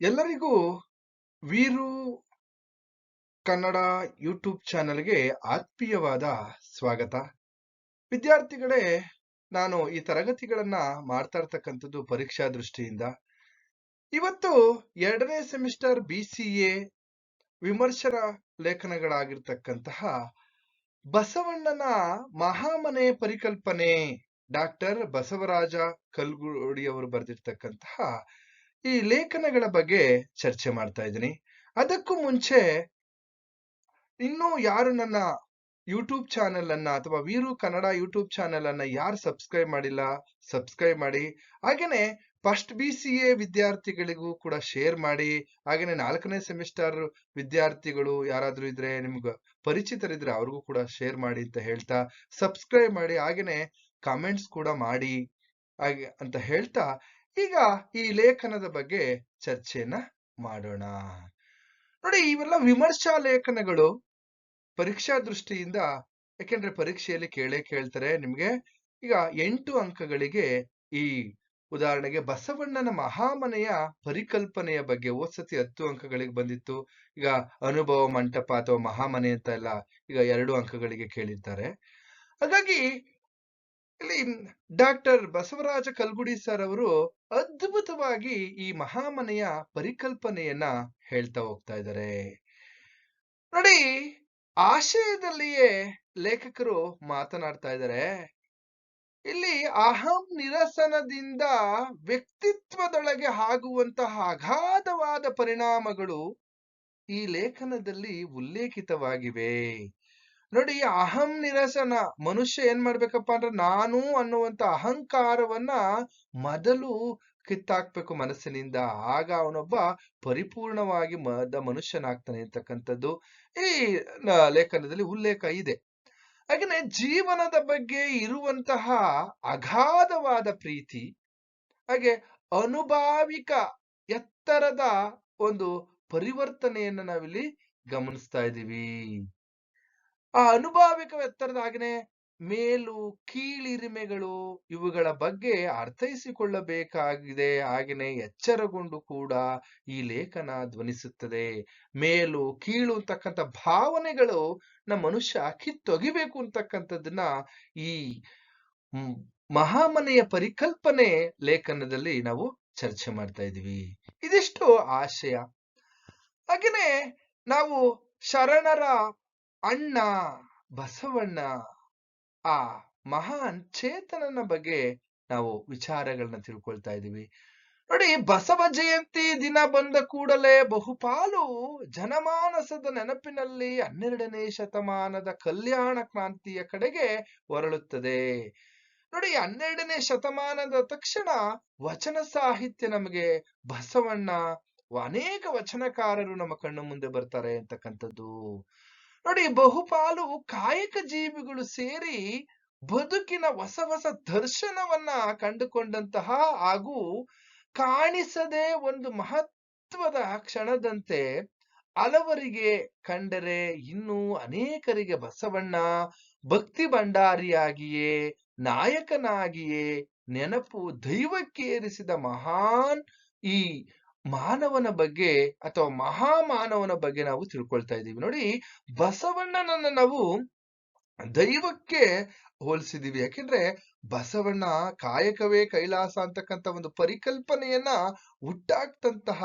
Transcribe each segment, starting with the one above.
ಎಲ್ಲರಿಗೂ ವೀರು ಕನ್ನಡ ಯೂಟ್ಯೂಬ್ ಚಾನೆಲ್ಗೆ ಆತ್ಮೀಯವಾದ ಸ್ವಾಗತ. ವಿದ್ಯಾರ್ಥಿಗಳೇ, ನಾನು ಈ ತರಗತಿಗಳನ್ನ ಮಾಡ್ತಾ ಇರ್ತಕ್ಕಂಥದ್ದು ಪರೀಕ್ಷಾ ದೃಷ್ಟಿಯಿಂದ. ಇವತ್ತು ಎರಡನೇ ಸೆಮಿಸ್ಟರ್ ಬಿ ಸಿ ಎ ವಿಮರ್ಶರ ಲೇಖನಗಳಾಗಿರ್ತಕ್ಕಂತಹ ಬಸವಣ್ಣನ ಮಹಾಮನೆ ಪರಿಕಲ್ಪನೆ ಡಾಕ್ಟರ್ ಬಸವರಾಜ ಕಲ್ಗುಡಿಯವರು ಬರೆದಿರ್ತಕ್ಕಂತಹ ಈ ಲೇಖನಗಳ ಬಗ್ಗೆ ಚರ್ಚೆ ಮಾಡ್ತಾ ಇದ್ದೀನಿ. ಅದಕ್ಕೂ ಮುಂಚೆ ಇನ್ನು ಯಾರು ನನ್ನ ಯೂಟ್ಯೂಬ್ ಚಾನೆಲ್ ಅನ್ನ ಅಥವಾ ವೀರು ಕನ್ನಡ ಯೂಟ್ಯೂಬ್ ಚಾನೆಲ್ ಅನ್ನ ಯಾರು ಸಬ್ಸ್ಕ್ರೈಬ್ ಮಾಡಿಲ್ಲ ಸಬ್ಸ್ಕ್ರೈಬ್ ಮಾಡಿ, ಹಾಗೇನೆ ಫಸ್ಟ್ ಬಿ ಸಿ ಎ ವಿದ್ಯಾರ್ಥಿಗಳಿಗೂ ಕೂಡ ಶೇರ್ ಮಾಡಿ, ಹಾಗೇನೆ ನಾಲ್ಕನೇ ಸೆಮಿಸ್ಟರ್ ವಿದ್ಯಾರ್ಥಿಗಳು ಯಾರಾದ್ರೂ ಇದ್ರೆ ನಿಮ್ಗೆ ಪರಿಚಿತರಿದ್ರೆ ಅವ್ರಿಗೂ ಕೂಡ ಶೇರ್ ಮಾಡಿ ಅಂತ ಹೇಳ್ತಾ ಸಬ್ಸ್ಕ್ರೈಬ್ ಮಾಡಿ, ಹಾಗೇನೆ ಕಾಮೆಂಟ್ಸ್ ಕೂಡ ಮಾಡಿ, ಹಾಗೆ ಅಂತ ಹೇಳ್ತಾ ಈಗ ಈ ಲೇಖನದ ಬಗ್ಗೆ ಚರ್ಚೆಯನ್ನ ಮಾಡೋಣ. ನೋಡಿ, ಇವೆಲ್ಲ ವಿಮರ್ಶಾ ಲೇಖನಗಳು. ಪರೀಕ್ಷಾ ದೃಷ್ಟಿಯಿಂದ, ಯಾಕೆಂದ್ರೆ ಪರೀಕ್ಷೆಯಲ್ಲಿ ಕೇಳೇ ಕೇಳ್ತಾರೆ. ನಿಮ್ಗೆ ಈಗ ಎಂಟು ಅಂಕಗಳಿಗೆ ಈ ಉದಾಹರಣೆಗೆ ಬಸವಣ್ಣನ ಮಹಾಮನೆಯ ಪರಿಕಲ್ಪನೆಯ ಬಗ್ಗೆ ಓದ್ಸತಿ ಹತ್ತು ಅಂಕಗಳಿಗೆ ಬಂದಿತ್ತು. ಈಗ ಅನುಭವ ಮಂಟಪ ಅಥವಾ ಮಹಾಮನೆ ಅಂತ ಎಲ್ಲ ಈಗ ಎರಡು ಅಂಕಗಳಿಗೆ ಕೇಳಿದ್ದಾರೆ ಹಾಗಾಗಿ ಇಲ್ಲಿ ಡಾಕ್ಟರ್ ಬಸವರಾಜ ಕಲ್ಗುಡಿ ಸರ್ ಅವರು ಅದ್ಭುತವಾಗಿ ಈ ಮಹಾಮನೆಯ ಪರಿಕಲ್ಪನೆಯನ್ನ ಹೇಳ್ತಾ ಹೋಗ್ತಾ ಇದ್ದಾರೆ. ನೋಡಿ, ಆಶಯದಲ್ಲಿಯೇ ಲೇಖಕರು ಮಾತನಾಡ್ತಾ ಇದ್ದಾರೆ. ಇಲ್ಲಿ ಅಹಂ ನಿರಸನದಿಂದ ವ್ಯಕ್ತಿತ್ವದೊಳಗೆ ಆಗುವಂತಹ ಅಗಾಧವಾದ ಪರಿಣಾಮಗಳು ಈ ಲೇಖನದಲ್ಲಿ ಉಲ್ಲೇಖಿತವಾಗಿವೆ. ನೋಡಿ ಅಹಂ ನಿರಸನ ಮನುಷ್ಯ ಏನ್ ಮಾಡ್ಬೇಕಪ್ಪ ಅಂದ್ರೆ ನಾನು ಅನ್ನುವಂತ ಅಹಂಕಾರವನ್ನ ಮೊದಲು ಕಿತ್ತಾಕ್ಬೇಕು ಮನಸ್ಸಿನಿಂದ. ಆಗ ಅವನೊಬ್ಬ ಪರಿಪೂರ್ಣವಾಗಿ ಮದ ಮನುಷ್ಯನಾಗ್ತಾನೆ ಅಂತಕ್ಕಂಥದ್ದು ಈ ಲೇಖನದಲ್ಲಿ ಉಲ್ಲೇಖ ಇದೆ. ಹಾಗೆಯೇ ಜೀವನದ ಬಗ್ಗೆ ಇರುವಂತಹ ಅಗಾಧವಾದ ಪ್ರೀತಿ, ಹಾಗೆ ಅನುಭಾವಿಕ ಎತ್ತರದ ಒಂದು ಪರಿವರ್ತನೆಯನ್ನ ನಾವಿಲ್ಲಿ ಗಮನಿಸ್ತಾ ಇದ್ದೀವಿ. ಆ ಅನುಭಾವಿಕ ಹಾಗೆ ಮೇಲು, ಕೀಳಿರಿಮೆಗಳು ಇವುಗಳ ಬಗ್ಗೆ ಅರ್ಥೈಸಿಕೊಳ್ಳಬೇಕಾಗಿದೆ. ಹಾಗೆಯೇ ಎಚ್ಚರಗೊಂಡು ಕೂಡ ಈ ಲೇಖನ ಧ್ವನಿಸುತ್ತದೆ. ಮೇಲು, ಕೀಳು ಅಂತಕ್ಕಂಥ ಭಾವನೆಗಳು ನಮ್ಮ ಮನುಷ್ಯ ಕಿತ್ತೊಗಿಬೇಕು ಅಂತಕ್ಕಂಥದ್ದನ್ನ ಈ ಮಹಾಮನೆಯ ಪರಿಕಲ್ಪನೆ ಲೇಖನದಲ್ಲಿ ನಾವು ಚರ್ಚೆ ಮಾಡ್ತಾ ಇದೀವಿ ಇದಿಷ್ಟು ಆಶಯ. ಹಾಗೆಯೇ ನಾವು ಶರಣರ ಅಣ್ಣ ಬಸವಣ್ಣ ಆ ಮಹಾನ್ ಚೇತನನ ಬಗ್ಗೆ ನಾವು ವಿಚಾರಗಳನ್ನ ತಿಳ್ಕೊಳ್ತಾ ಇದ್ದೀವಿ. ನೋಡಿ ಬಸವ ಜಯಂತಿ ದಿನ ಬಂದ ಕೂಡಲೇ ಬಹುಪಾಲು ಜನಮಾನಸದ ನೆನಪಿನಲ್ಲಿ ಹನ್ನೆರಡನೇ ಶತಮಾನದ ಕಲ್ಯಾಣ ಕ್ರಾಂತಿಯ ಕಡೆಗೆ ಹೊರಳುತ್ತದೆ. ನೋಡಿ ಹನ್ನೆರಡನೇ ಶತಮಾನದ ತಕ್ಷಣ ವಚನ ಸಾಹಿತ್ಯ ನಮಗೆ ಬಸವಣ್ಣ ಅನೇಕ ವಚನಕಾರರು ನಮ್ಮ ಕಣ್ಣು ಮುಂದೆ ಬರ್ತಾರೆ ಅಂತಕ್ಕಂಥದ್ದು. ನೋಡಿ ಬಹುಪಾಲು ಕಾಯಕ ಜೀವಿಗಳು ಸೇರಿ ಬದುಕಿನ ಹೊಸ ಹೊಸ ದರ್ಶನವನ್ನ ಕಂಡುಕೊಂಡಂತಹ ಹಾಗೂ ಕಾಣಿಸದೆ ಒಂದು ಮಹತ್ವದ ಕ್ಷಣದಂತೆ ಹಲವರಿಗೆ ಕಂಡರೆ ಇನ್ನು ಅನೇಕರಿಗೆ ಬಸವಣ್ಣ ಭಕ್ತಿ ಭಂಡಾರಿಯಾಗಿಯೇ, ನಾಯಕನಾಗಿಯೇ ನೆನಪು ದೈವಕ್ಕೇರಿಸಿದ ಮಹಾನ್ ಈ ಮಾನವನ ಬಗ್ಗೆ ಅಥವಾ ಮಹಾಮಾನವನ ಬಗ್ಗೆ ನಾವು ತಿಳ್ಕೊಳ್ತಾ ಇದ್ದೀವಿ. ನೋಡಿ, ಬಸವಣ್ಣನನ್ನ ನಾವು ದೈವಕ್ಕೆ ಹೋಲಿಸಿದೀವಿ ಯಾಕೆಂದ್ರೆ, ಬಸವಣ್ಣ ಕಾಯಕವೇ ಕೈಲಾಸ ಅಂತಕ್ಕಂಥ ಒಂದು ಪರಿಕಲ್ಪನೆಯನ್ನ ಹುಟ್ಟಾಕ್ತಂತಹ,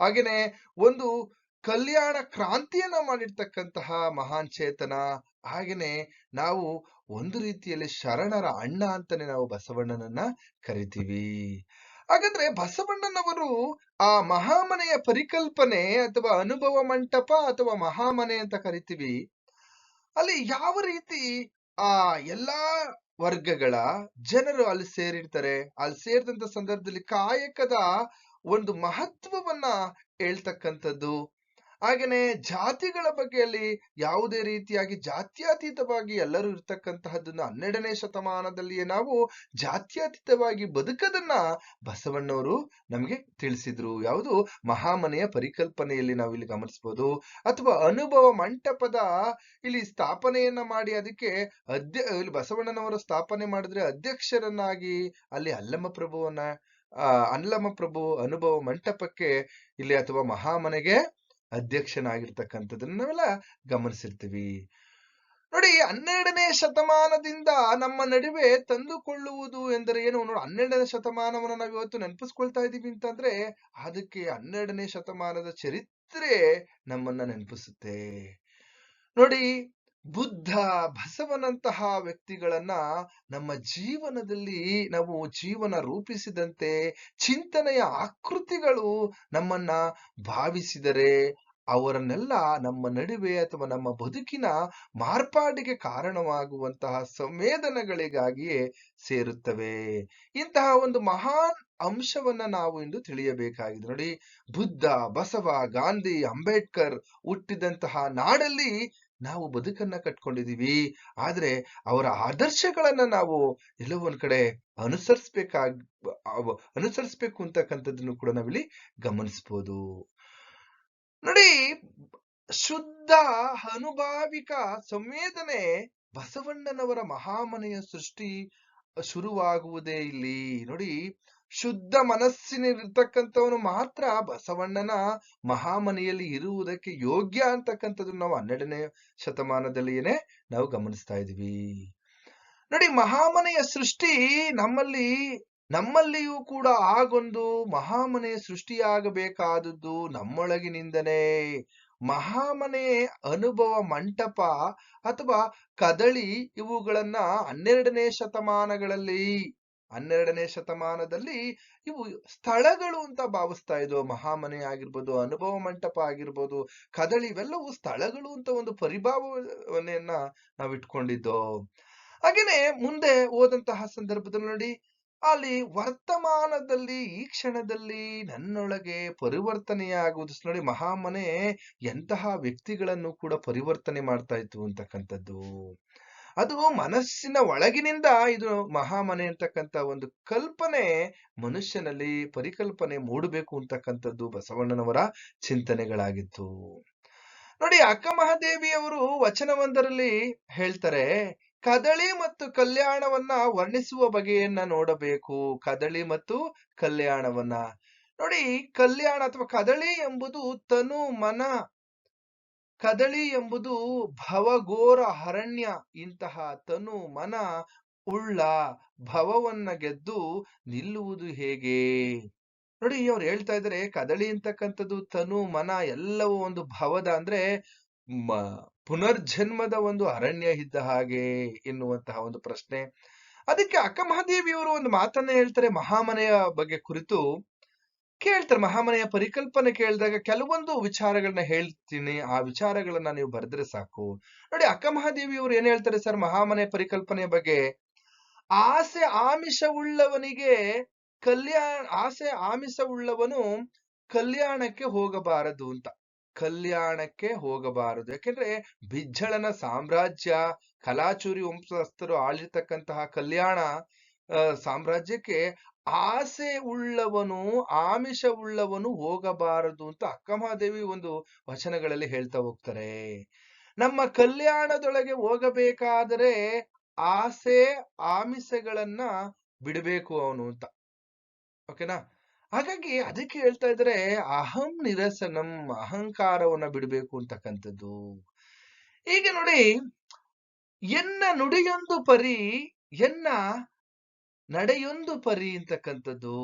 ಹಾಗೇನೆ ಒಂದು ಕಲ್ಯಾಣ ಕ್ರಾಂತಿಯನ್ನ ಮಾಡಿರ್ತಕ್ಕಂತಹ ಮಹಾನ್ ಚೇತನ. ಹಾಗೇನೆ ನಾವು ಒಂದು ರೀತಿಯಲ್ಲಿ ಶರಣರ ಅಣ್ಣ ಅಂತಾನೆ ನಾವು ಬಸವಣ್ಣನನ್ನ ಕರಿತೀವಿ. ಹಾಗಾದ್ರೆ ಬಸವಣ್ಣನವರು ಆ ಮಹಾಮನೆಯ ಪರಿಕಲ್ಪನೆ ಅಥವಾ ಅನುಭವ ಮಂಟಪ ಅಥವಾ ಮಹಾಮನೆ ಅಂತ ಕರಿತೀವಿ, ಅಲ್ಲಿ ಯಾವ ರೀತಿ ಆ ಎಲ್ಲಾ ವರ್ಗಗಳ ಜನರು ಅಲ್ಲಿ ಸೇರಿರ್ತಾರೆ? ಅಲ್ಲಿ ಸೇರಿದಂತ ಸಂದರ್ಭದಲ್ಲಿ ಕಾಯಕದ ಒಂದು ಮಹತ್ವವನ್ನ ಹೇಳ್ತಕ್ಕಂಥದ್ದು ಹಾಗೇನೆ ಜಾತಿಗಳ ಬಗ್ಗೆಯಲ್ಲಿ ಯಾವುದೇ ರೀತಿಯಾಗಿ ಜಾತ್ಯತೀತವಾಗಿ ಎಲ್ಲರೂ ಇರ್ತಕ್ಕಂತಹದ್ದನ್ನ ಹನ್ನೆರಡನೇ ಶತಮಾನದಲ್ಲಿಯೇ ನಾವು ಜಾತ್ಯತೀತವಾಗಿ ಬದುಕದನ್ನ ಬಸವಣ್ಣವರು ನಮಗೆ ತಿಳಿಸಿದ್ರು. ಯಾವುದು? ಮಹಾಮನೆಯ ಪರಿಕಲ್ಪನೆಯಲ್ಲಿ ನಾವು ಇಲ್ಲಿ ಗಮನಿಸಬಹುದು ಅಥವಾ ಅನುಭವ ಮಂಟಪದ ಇಲ್ಲಿ ಸ್ಥಾಪನೆಯನ್ನ ಮಾಡಿ ಅದಕ್ಕೆ ಅಧ್ಯ ಇಲ್ಲಿ ಬಸವಣ್ಣನವರು ಸ್ಥಾಪನೆ ಮಾಡಿದ್ರೆ ಅಧ್ಯಕ್ಷರನ್ನಾಗಿ ಅಲ್ಲಿ ಅಲ್ಲಮ್ಮ ಪ್ರಭುವನ್ನ ಅನ್ಲಮ ಪ್ರಭು ಅನುಭವ ಮಂಟಪಕ್ಕೆ ಇಲ್ಲಿ ಅಥವಾ ಮಹಾಮನೆಗೆ ಅಧ್ಯಕ್ಷನಾಗಿರ್ತಕ್ಕಂಥದ್ದನ್ನ ನಾವೆಲ್ಲ ಗಮನಿಸಿರ್ತೀವಿ. ನೋಡಿ, ಹನ್ನೆರಡನೇ ಶತಮಾನದಿಂದ ನಮ್ಮ ನಡುವೆ ತಂದುಕೊಳ್ಳುವುದು ಎಂದರೆ ಏನು? ನೋಡಿ, ಹನ್ನೆರಡನೇ ಶತಮಾನವನ್ನು ನಾವು ಇವತ್ತು ನೆನಪಿಸ್ಕೊಳ್ತಾ ಇದೀವಿ ಅಂತಂದ್ರೆ, ಅದಕ್ಕೆ ಹನ್ನೆರಡನೇ ಶತಮಾನದ ಚರಿತ್ರೆ ನಮ್ಮನ್ನ ನೆನಪಿಸುತ್ತೆ. ನೋಡಿ, ಬುದ್ಧ, ಬಸವನಂತಹ ವ್ಯಕ್ತಿಗಳನ್ನ ನಮ್ಮ ಜೀವನದಲ್ಲಿ ನಾವು ಜೀವನ ರೂಪಿಸಿದಂತೆ ಚಿಂತನೆಯ ಆಕೃತಿಗಳು ನಮ್ಮನ್ನ ಭಾವಿಸಿದರೆ ಅವರನ್ನೆಲ್ಲ ನಮ್ಮ ನಡುವೆ ಅಥವಾ ನಮ್ಮ ಬದುಕಿನ ಮಾರ್ಪಾಡಿಗೆ ಕಾರಣವಾಗುವಂತಹ ಸಂವೇದನೆಗಳಿಗಾಗಿಯೇ ಸೇರುತ್ತವೆ. ಇಂತಹ ಒಂದು ಮಹಾನ್ ಅಂಶವನ್ನ ನಾವು ಇಂದು ತಿಳಿಯಬೇಕಾಗಿದೆ. ನೋಡಿ, ಬುದ್ಧ, ಬಸವ, ಗಾಂಧಿ, ಅಂಬೇಡ್ಕರ್ ಹುಟ್ಟಿದಂತಹ ನಾಡಲ್ಲಿ ನಾವು ಬದುಕನ್ನ ಕಟ್ಕೊಂಡಿದೀವಿ ಆದ್ರೆ ಅವರ ಆದರ್ಶಗಳನ್ನ ನಾವು ಎಲ್ಲೋ ಒಂದ್ ಕಡೆ ಅನುಸರಿಸ್ಬೇಕಾಗ್ ಅನುಸರಿಸ್ಬೇಕು ಅಂತಕ್ಕಂಥದ್ದನ್ನು ಕೂಡ ನಾವಿಲ್ಲಿ ಗಮನಿಸ್ಬೋದು. ನೋಡಿ, ಶುದ್ಧ ಅನುಭಾವಿಕ ಸಂವೇದನೆ ಬಸವಣ್ಣನವರ ಮಹಾಮನೆಯ ಸೃಷ್ಟಿ ಶುರುವಾಗುವುದೇ ಇಲ್ಲಿ. ನೋಡಿ, ಶುದ್ಧ ಮನಸ್ಸಿನಲ್ಲಿರ್ತಕ್ಕಂಥವನು ಮಾತ್ರ ಬಸವಣ್ಣನ ಮಹಾಮನೆಯಲ್ಲಿ ಇರುವುದಕ್ಕೆ ಯೋಗ್ಯ ಅಂತಕ್ಕಂಥದ್ದು ನಾವು ಹನ್ನೆರಡನೇ ಶತಮಾನದಲ್ಲಿಯೇ ನಾವು ಗಮನಿಸ್ತಾ ಇದ್ವಿ ನೋಡಿ, ಮಹಾಮನೆಯ ಸೃಷ್ಟಿ ನಮ್ಮಲ್ಲಿ ನಮ್ಮಲ್ಲಿಯೂ ಕೂಡ ಆಗೊಂದು ಮಹಾಮನೆ ಸೃಷ್ಟಿಯಾಗಬೇಕಾದದ್ದು ನಮ್ಮೊಳಗಿನಿಂದನೇ ಮಹಾಮನೆ ಅನುಭವ ಮಂಟಪ ಅಥವಾ ಕದಳಿ ಇವುಗಳನ್ನ ಹನ್ನೆರಡನೇ ಶತಮಾನಗಳಲ್ಲಿ, ಹನ್ನೆರಡನೇ ಶತಮಾನದಲ್ಲಿ ಇವು ಸ್ಥಳಗಳು ಅಂತ ಭಾವಿಸ್ತಾ ಇದ್ವು. ಮಹಾಮನೆ ಆಗಿರ್ಬೋದು, ಅನುಭವ ಮಂಟಪ ಆಗಿರ್ಬೋದು, ಕದಳಿ ಇವೆಲ್ಲವೂ ಸ್ಥಳಗಳು ಅಂತ ಒಂದು ಪರಿಭಾವನೆಯನ್ನ ನಾವು ಇಟ್ಕೊಂಡಿದ್ದೋ ಹಾಗೇನೆ ಮುಂದೆ ಹೋದಂತಹ ಸಂದರ್ಭದಲ್ಲಿ ನೋಡಿ ಅಲ್ಲಿ ವರ್ತಮಾನದಲ್ಲಿ ಈ ಕ್ಷಣದಲ್ಲಿ ನನ್ನೊಳಗೆ ಪರಿವರ್ತನೆಯಾಗುವುದು. ನೋಡಿ, ಮಹಾಮನೆ ಎಂತಹ ವ್ಯಕ್ತಿಗಳನ್ನು ಕೂಡ ಪರಿವರ್ತನೆ ಮಾಡ್ತಾ ಇತ್ತು ಅಂತಕ್ಕಂಥದ್ದು. ಅದು ಮನಸ್ಸಿನ ಒಳಗಿನಿಂದ ಇದು ಮಹಾಮನೆ ಅಂತಕ್ಕಂಥ ಒಂದು ಕಲ್ಪನೆ ಮನುಷ್ಯನಲ್ಲಿ ಪರಿಕಲ್ಪನೆ ಮೂಡಬೇಕು ಅಂತಕ್ಕಂಥದ್ದು ಬಸವಣ್ಣನವರ ಚಿಂತನೆಗಳಾಗಿತ್ತು. ನೋಡಿ ಅಕ್ಕ ಮಹಾದೇವಿಯವರು ವಚನವೊಂದರಲ್ಲಿ ಹೇಳ್ತಾರೆ ಕದಳಿ ಮತ್ತು ಕಲ್ಯಾಣವನ್ನ ವರ್ಣಿಸುವ ಬಗೆಯನ್ನ ನೋಡಬೇಕು. ಕದಳಿ ಮತ್ತು ಕಲ್ಯಾಣವನ್ನ. ನೋಡಿ, ಕಲ್ಯಾಣ ಅಥವಾ ಕದಳಿ ಎಂಬುದು ತನು ಮನ. ಕದಳಿ ಎಂಬುದು ಭವಘೋರ ಅರಣ್ಯ. ಇಂತಹ ತನು ಮನ, ಉಳ್ಳ, ಭವವನ್ನ ಗೆದ್ದು ನಿಲ್ಲುವುದು ಹೇಗೆ? ನೋಡಿ ಅವ್ರು ಹೇಳ್ತಾ ಇದ್ದಾರೆ ಕದಳಿ ಅಂತಕ್ಕಂಥದ್ದು ತನು ಮನ, ಎಲ್ಲವೂ ಒಂದು ಭವದ. ಅಂದ್ರೆ ಮ, ಪುನರ್ಜನ್ಮದ ಒಂದು ಅರಣ್ಯ ಇದ್ದ ಹಾಗೆ ಎನ್ನುವಂತಹ ಒಂದು ಪ್ರಶ್ನೆ. ಅದಕ್ಕೆ ಅಕ್ಕ ಮಹಾದೇವಿಯವರು ಒಂದು ಮಾತನ್ನ ಹೇಳ್ತಾರೆ ಮಹಾಮನೆಯ ಬಗ್ಗೆ ಕುರಿತು. ಕೇಳ್ತಾರೆ, ಮಹಾಮನೆಯ ಪರಿಕಲ್ಪನೆ ಕೇಳಿದಾಗ ಕೆಲವೊಂದು ವಿಚಾರಗಳನ್ನ ಹೇಳ್ತೀನಿ, ಆ ವಿಚಾರಗಳನ್ನ ನೀವು ಬರೆದ್ರೆ ಸಾಕು. ನೋಡಿ, ಅಕ್ಕ ಮಹಾದೇವಿಯವರು ಏನ್ ಹೇಳ್ತಾರೆ ಸರ್ ಮಹಾಮನೆ ಪರಿಕಲ್ಪನೆಯ ಬಗ್ಗೆ? ಆಸೆ ಆಮಿಷವುಳ್ಳವನಿಗೆ ಕಲ್ಯಾಣ ಆಸೆ ಆಮಿಷವುಳ್ಳವನು ಕಲ್ಯಾಣಕ್ಕೆ ಹೋಗಬಾರದು ಅಂತ. ಕಲ್ಯಾಣಕ್ಕೆ ಹೋಗಬಾರದು. ಯಾಕೆಂದ್ರೆ ಬಿಜ್ಜಳನ ಸಾಮ್ರಾಜ್ಯ, ಕಲಾಚೂರಿ ವಂಶಸ್ಥರು ಆಳಿರ್ತಕ್ಕಂತಹ ಕಲ್ಯಾಣ ಸಾಮ್ರಾಜ್ಯಕ್ಕೆ ಆಸೆ ಉಳ್ಳವನು, ಆಮಿಷ ಉಳ್ಳವನು ಹೋಗಬಾರದು ಅಂತ ಅಕ್ಕಮಹಾದೇವಿ ಒಂದು ವಚನಗಳಲ್ಲಿ ಹೇಳ್ತಾ ಹೋಗ್ತಾರೆ. ನಮ್ಮ ಕಲ್ಯಾಣದೊಳಗೆ ಹೋಗಬೇಕಾದರೆ ಆಸೆ, ಆಮಿಷಗಳನ್ನ ಬಿಡಬೇಕು ಅವನು ಅಂತ. ಓಕೆನಾ? ಹಾಗಾಗಿ ಅದಕ್ಕೆ ಹೇಳ್ತಾ ಇದ್ರೆ ಅಹಂ ನಿರಸನಂ ಅಹಂಕಾರವನ್ನ ಬಿಡಬೇಕು ಅಂತಕ್ಕಂಥದ್ದು. ಈಗ ನೋಡಿ ಎನ್ನ ನುಡಿಯೊಂದು ಪರಿ, ಎನ್ನ ನಡೆಯೊಂದು ಪರಿ ಅಂತಕ್ಕಂಥದ್ದು.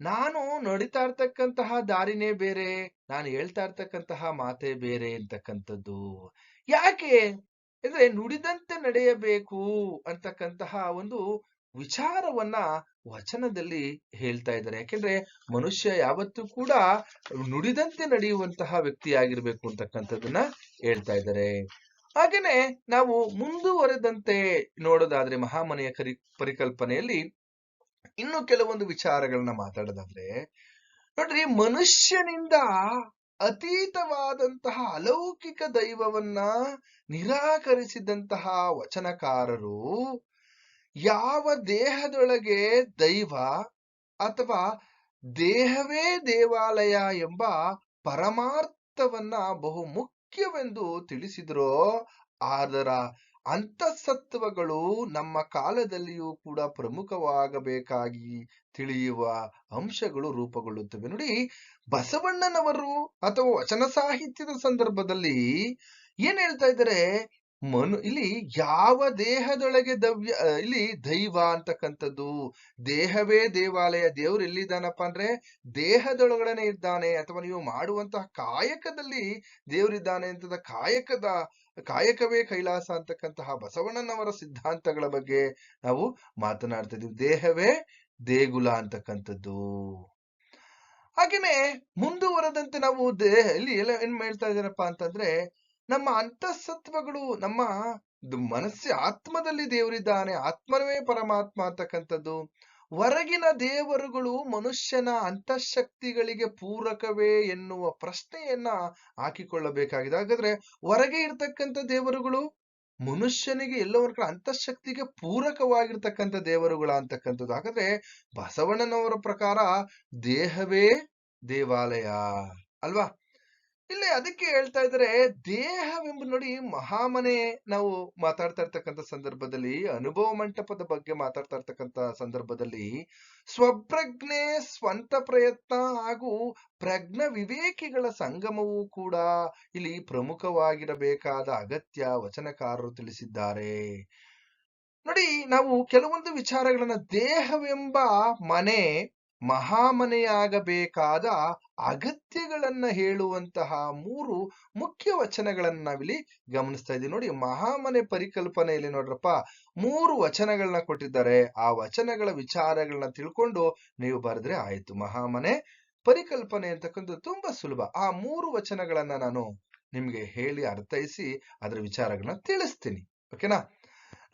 ನಾನು ನಡೀತಾ ಇರ್ತಕ್ಕಂತಹ ದಾರಿನೇ ಬೇರೆ, ನಾನು ಹೇಳ್ತಾ ಇರ್ತಕ್ಕಂತಹ ಮಾತೇ ಬೇರೆ ಅಂತಕ್ಕಂಥದ್ದು. ಯಾಕೆ? ಅಂದ್ರೆ ನುಡಿದಂತೆ ನಡೆಯಬೇಕು ಅಂತಕ್ಕಂತಹ ಒಂದು ವಿಚಾರವನ್ನ ವಚನದಲ್ಲಿ ಹೇಳ್ತಾ ಇದ್ದಾರೆ. ಯಾಕೆಂದ್ರೆ ಮನುಷ್ಯ ಯಾವತ್ತೂ ಕೂಡ ನುಡಿದಂತೆ ನಡೆಯುವಂತಹ ವ್ಯಕ್ತಿಯಾಗಿರ್ಬೇಕು ಅಂತಕ್ಕಂಥದ್ದನ್ನ ಹೇಳ್ತಾ ಇದ್ದಾರೆ. ಹಾಗೇನೆ ನಾವು ಮುಂದುವರೆದಂತೆ ನೋಡೋದಾದ್ರೆ ಮಹಾಮನೆಯ ಕರಿ, ಪರಿಕಲ್ಪನೆಯಲ್ಲಿ ಇನ್ನು ಕೆಲವೊಂದು ವಿಚಾರಗಳನ್ನ ಮಾತಾಡೋದಾದ್ರೆ, ನೋಡ್ರಿ ಮನುಷ್ಯನಿಂದ ಅತೀತವಾದಂತಹ ಅಲೌಕಿಕ ದೈವವನ್ನ ನಿರಾಕರಿಸಿದಂತಹ ವಚನಕಾರರು ಯಾವ ದೇಹದೊಳಗೆ ದೈವ ಅಥವಾ ದೇಹವೇ ದೇವಾಲಯ ಎಂಬ ಪರಮಾರ್ಥವನ್ನ ಬಹು ಮುಖ್ಯವೆಂದು ತಿಳಿಸಿದ್ರೋ, ಅದರ ಅಂತಸತ್ವಗಳು ನಮ್ಮ ಕಾಲದಲ್ಲಿಯೂ ಕೂಡ ಪ್ರಮುಖವಾಗಬೇಕಾಗಿ ತಿಳಿಯುವ ಅಂಶಗಳು ರೂಪುಗೊಳ್ಳುತ್ತವೆ. ನೋಡಿ, ಬಸವಣ್ಣನವರು ಅಥವಾ ವಚನ ಸಾಹಿತ್ಯದ ಸಂದರ್ಭದಲ್ಲಿ ಏನ್ ಹೇಳ್ತಾ ಇದ್ದಾರೆ? ಮನು ಇಲ್ಲಿ ಯಾವ ದೇಹದೊಳಗೆ ದವ್ಯ ಇಲ್ಲಿ ದೈವ ಅಂತಕ್ಕಂಥದ್ದು. ದೇಹವೇ ದೇವಾಲಯ, ದೇವ್ರು ಎಲ್ಲಿದ್ದಾನಪ್ಪ ಅಂದ್ರೆ ದೇಹದೊಳಗಡೆ ಇದ್ದಾನೆ. ಅಥವಾ ನೀವು ಮಾಡುವಂತಹ ಕಾಯಕದಲ್ಲಿ ದೇವ್ರಿದ್ದಾನೆ ಅಂತದ ಕಾಯಕದ, ಕಾಯಕವೇ ಕೈಲಾಸ ಅಂತಕ್ಕಂತಹ ಬಸವಣ್ಣನವರ ಸಿದ್ಧಾಂತಗಳ ಬಗ್ಗೆ ನಾವು ಮಾತನಾಡ್ತಾ ದೇಹವೇ ದೇಗುಲ ಅಂತಕ್ಕಂಥದ್ದು. ಹಾಗೇನೆ ಮುಂದುವರೆದಂತೆ ನಾವು ದೇಹ, ಇಲ್ಲಿ ಎಲ್ಲ ಏನ್ ಹೇಳ್ತಾ ಇದ್ದಾರಪ್ಪ ಅಂತಂದ್ರೆ ನಮ್ಮ ಅಂತಃಸತ್ವಗಳು, ನಮ್ಮ ಮನಸ್ಸಿ ಆತ್ಮದಲ್ಲಿ ದೇವರಿದ್ದಾನೆ ಆತ್ಮನವೇ ಪರಮಾತ್ಮ ಅಂತಕ್ಕಂಥದ್ದು. ಹೊರಗಿನ ದೇವರುಗಳು ಮನುಷ್ಯನ ಅಂತಃಶಕ್ತಿಗಳಿಗೆ ಪೂರಕವೇ ಎನ್ನುವ ಪ್ರಶ್ನೆಯನ್ನ ಹಾಕಿಕೊಳ್ಳಬೇಕಾಗಿದೆ. ಹಾಗಾದ್ರೆ ಹೊರಗೆ ಇರ್ತಕ್ಕಂಥ ದೇವರುಗಳು ಮನುಷ್ಯನಿಗೆ ಎಲ್ಲವರ ಕಡೆ ಅಂತಃಶಕ್ತಿಗೆ ಪೂರಕವಾಗಿರ್ತಕ್ಕಂಥ ದೇವರುಗಳ ಅಂತಕ್ಕಂಥದ್ದು. ಹಾಗಾದ್ರೆ ಬಸವಣ್ಣನವರ ಪ್ರಕಾರ ದೇಹವೇ ದೇವಾಲಯ, ಅಲ್ವಾ? ಇಲ್ಲಿ ಅದಕ್ಕೆ ಹೇಳ್ತಾ ಇದ್ದಾರೆ ದೇಹವೆಂಬ ನೋಡಿ ಮಹಾಮನೆ ನಾವು ಮಾತಾಡ್ತಾ ಇರ್ತಕ್ಕಂಥ ಸಂದರ್ಭದಲ್ಲಿ, ಅನುಭವ ಮಂಟಪದ ಬಗ್ಗೆ ಮಾತಾಡ್ತಾ ಇರ್ತಕ್ಕಂಥ ಸಂದರ್ಭದಲ್ಲಿ, ಸ್ವಪ್ರಜ್ಞೆ, ಸ್ವಂತ ಪ್ರಯತ್ನ ಹಾಗೂ ಪ್ರಜ್ಞ ವಿವೇಕಿಗಳ ಸಂಗಮವೂ ಕೂಡ ಇಲ್ಲಿ ಪ್ರಮುಖವಾಗಿರಬೇಕಾದ ಅಗತ್ಯ ವಚನಕಾರರು ತಿಳಿಸಿದ್ದಾರೆ. ನೋಡಿ, ನಾವು ಕೆಲವೊಂದು ವಿಚಾರಗಳನ್ನ ದೇಹವೆಂಬ ಮನೆ ಮಹಾಮನೆಯಾಗಬೇಕಾದ ಅಗತ್ಯಗಳನ್ನ ಹೇಳುವಂತಹ ಮೂರು ಮುಖ್ಯ ವಚನಗಳನ್ನ ನಾವಿಲ್ಲಿ ಗಮನಿಸ್ತಾ ಇದ್ದೀವಿ. ನೋಡಿ, ಮಹಾಮನೆ ಪರಿಕಲ್ಪನೆಯಲ್ಲಿ ನೋಡ್ರಪ್ಪ, ಮೂರು ವಚನಗಳನ್ನ ಕೊಟ್ಟಿದ್ದಾರೆ. ಆ ವಚನಗಳ ವಿಚಾರಗಳನ್ನ ತಿಳ್ಕೊಂಡು ನೀವು ಬರೆದ್ರೆ ಆಯ್ತು. ಮಹಾಮನೆ ಪರಿಕಲ್ಪನೆ ಅಂತಕ್ಕಂಥದ್ದು ತುಂಬಾ ಸುಲಭ. ಆ ಮೂರು ವಚನಗಳನ್ನ ನಾನು ನಿಮ್ಗೆ ಹೇಳಿ ಅರ್ಥೈಸಿ ಅದರ ವಿಚಾರಗಳನ್ನ ತಿಳಿಸ್ತೀನಿ. ಓಕೆನಾ?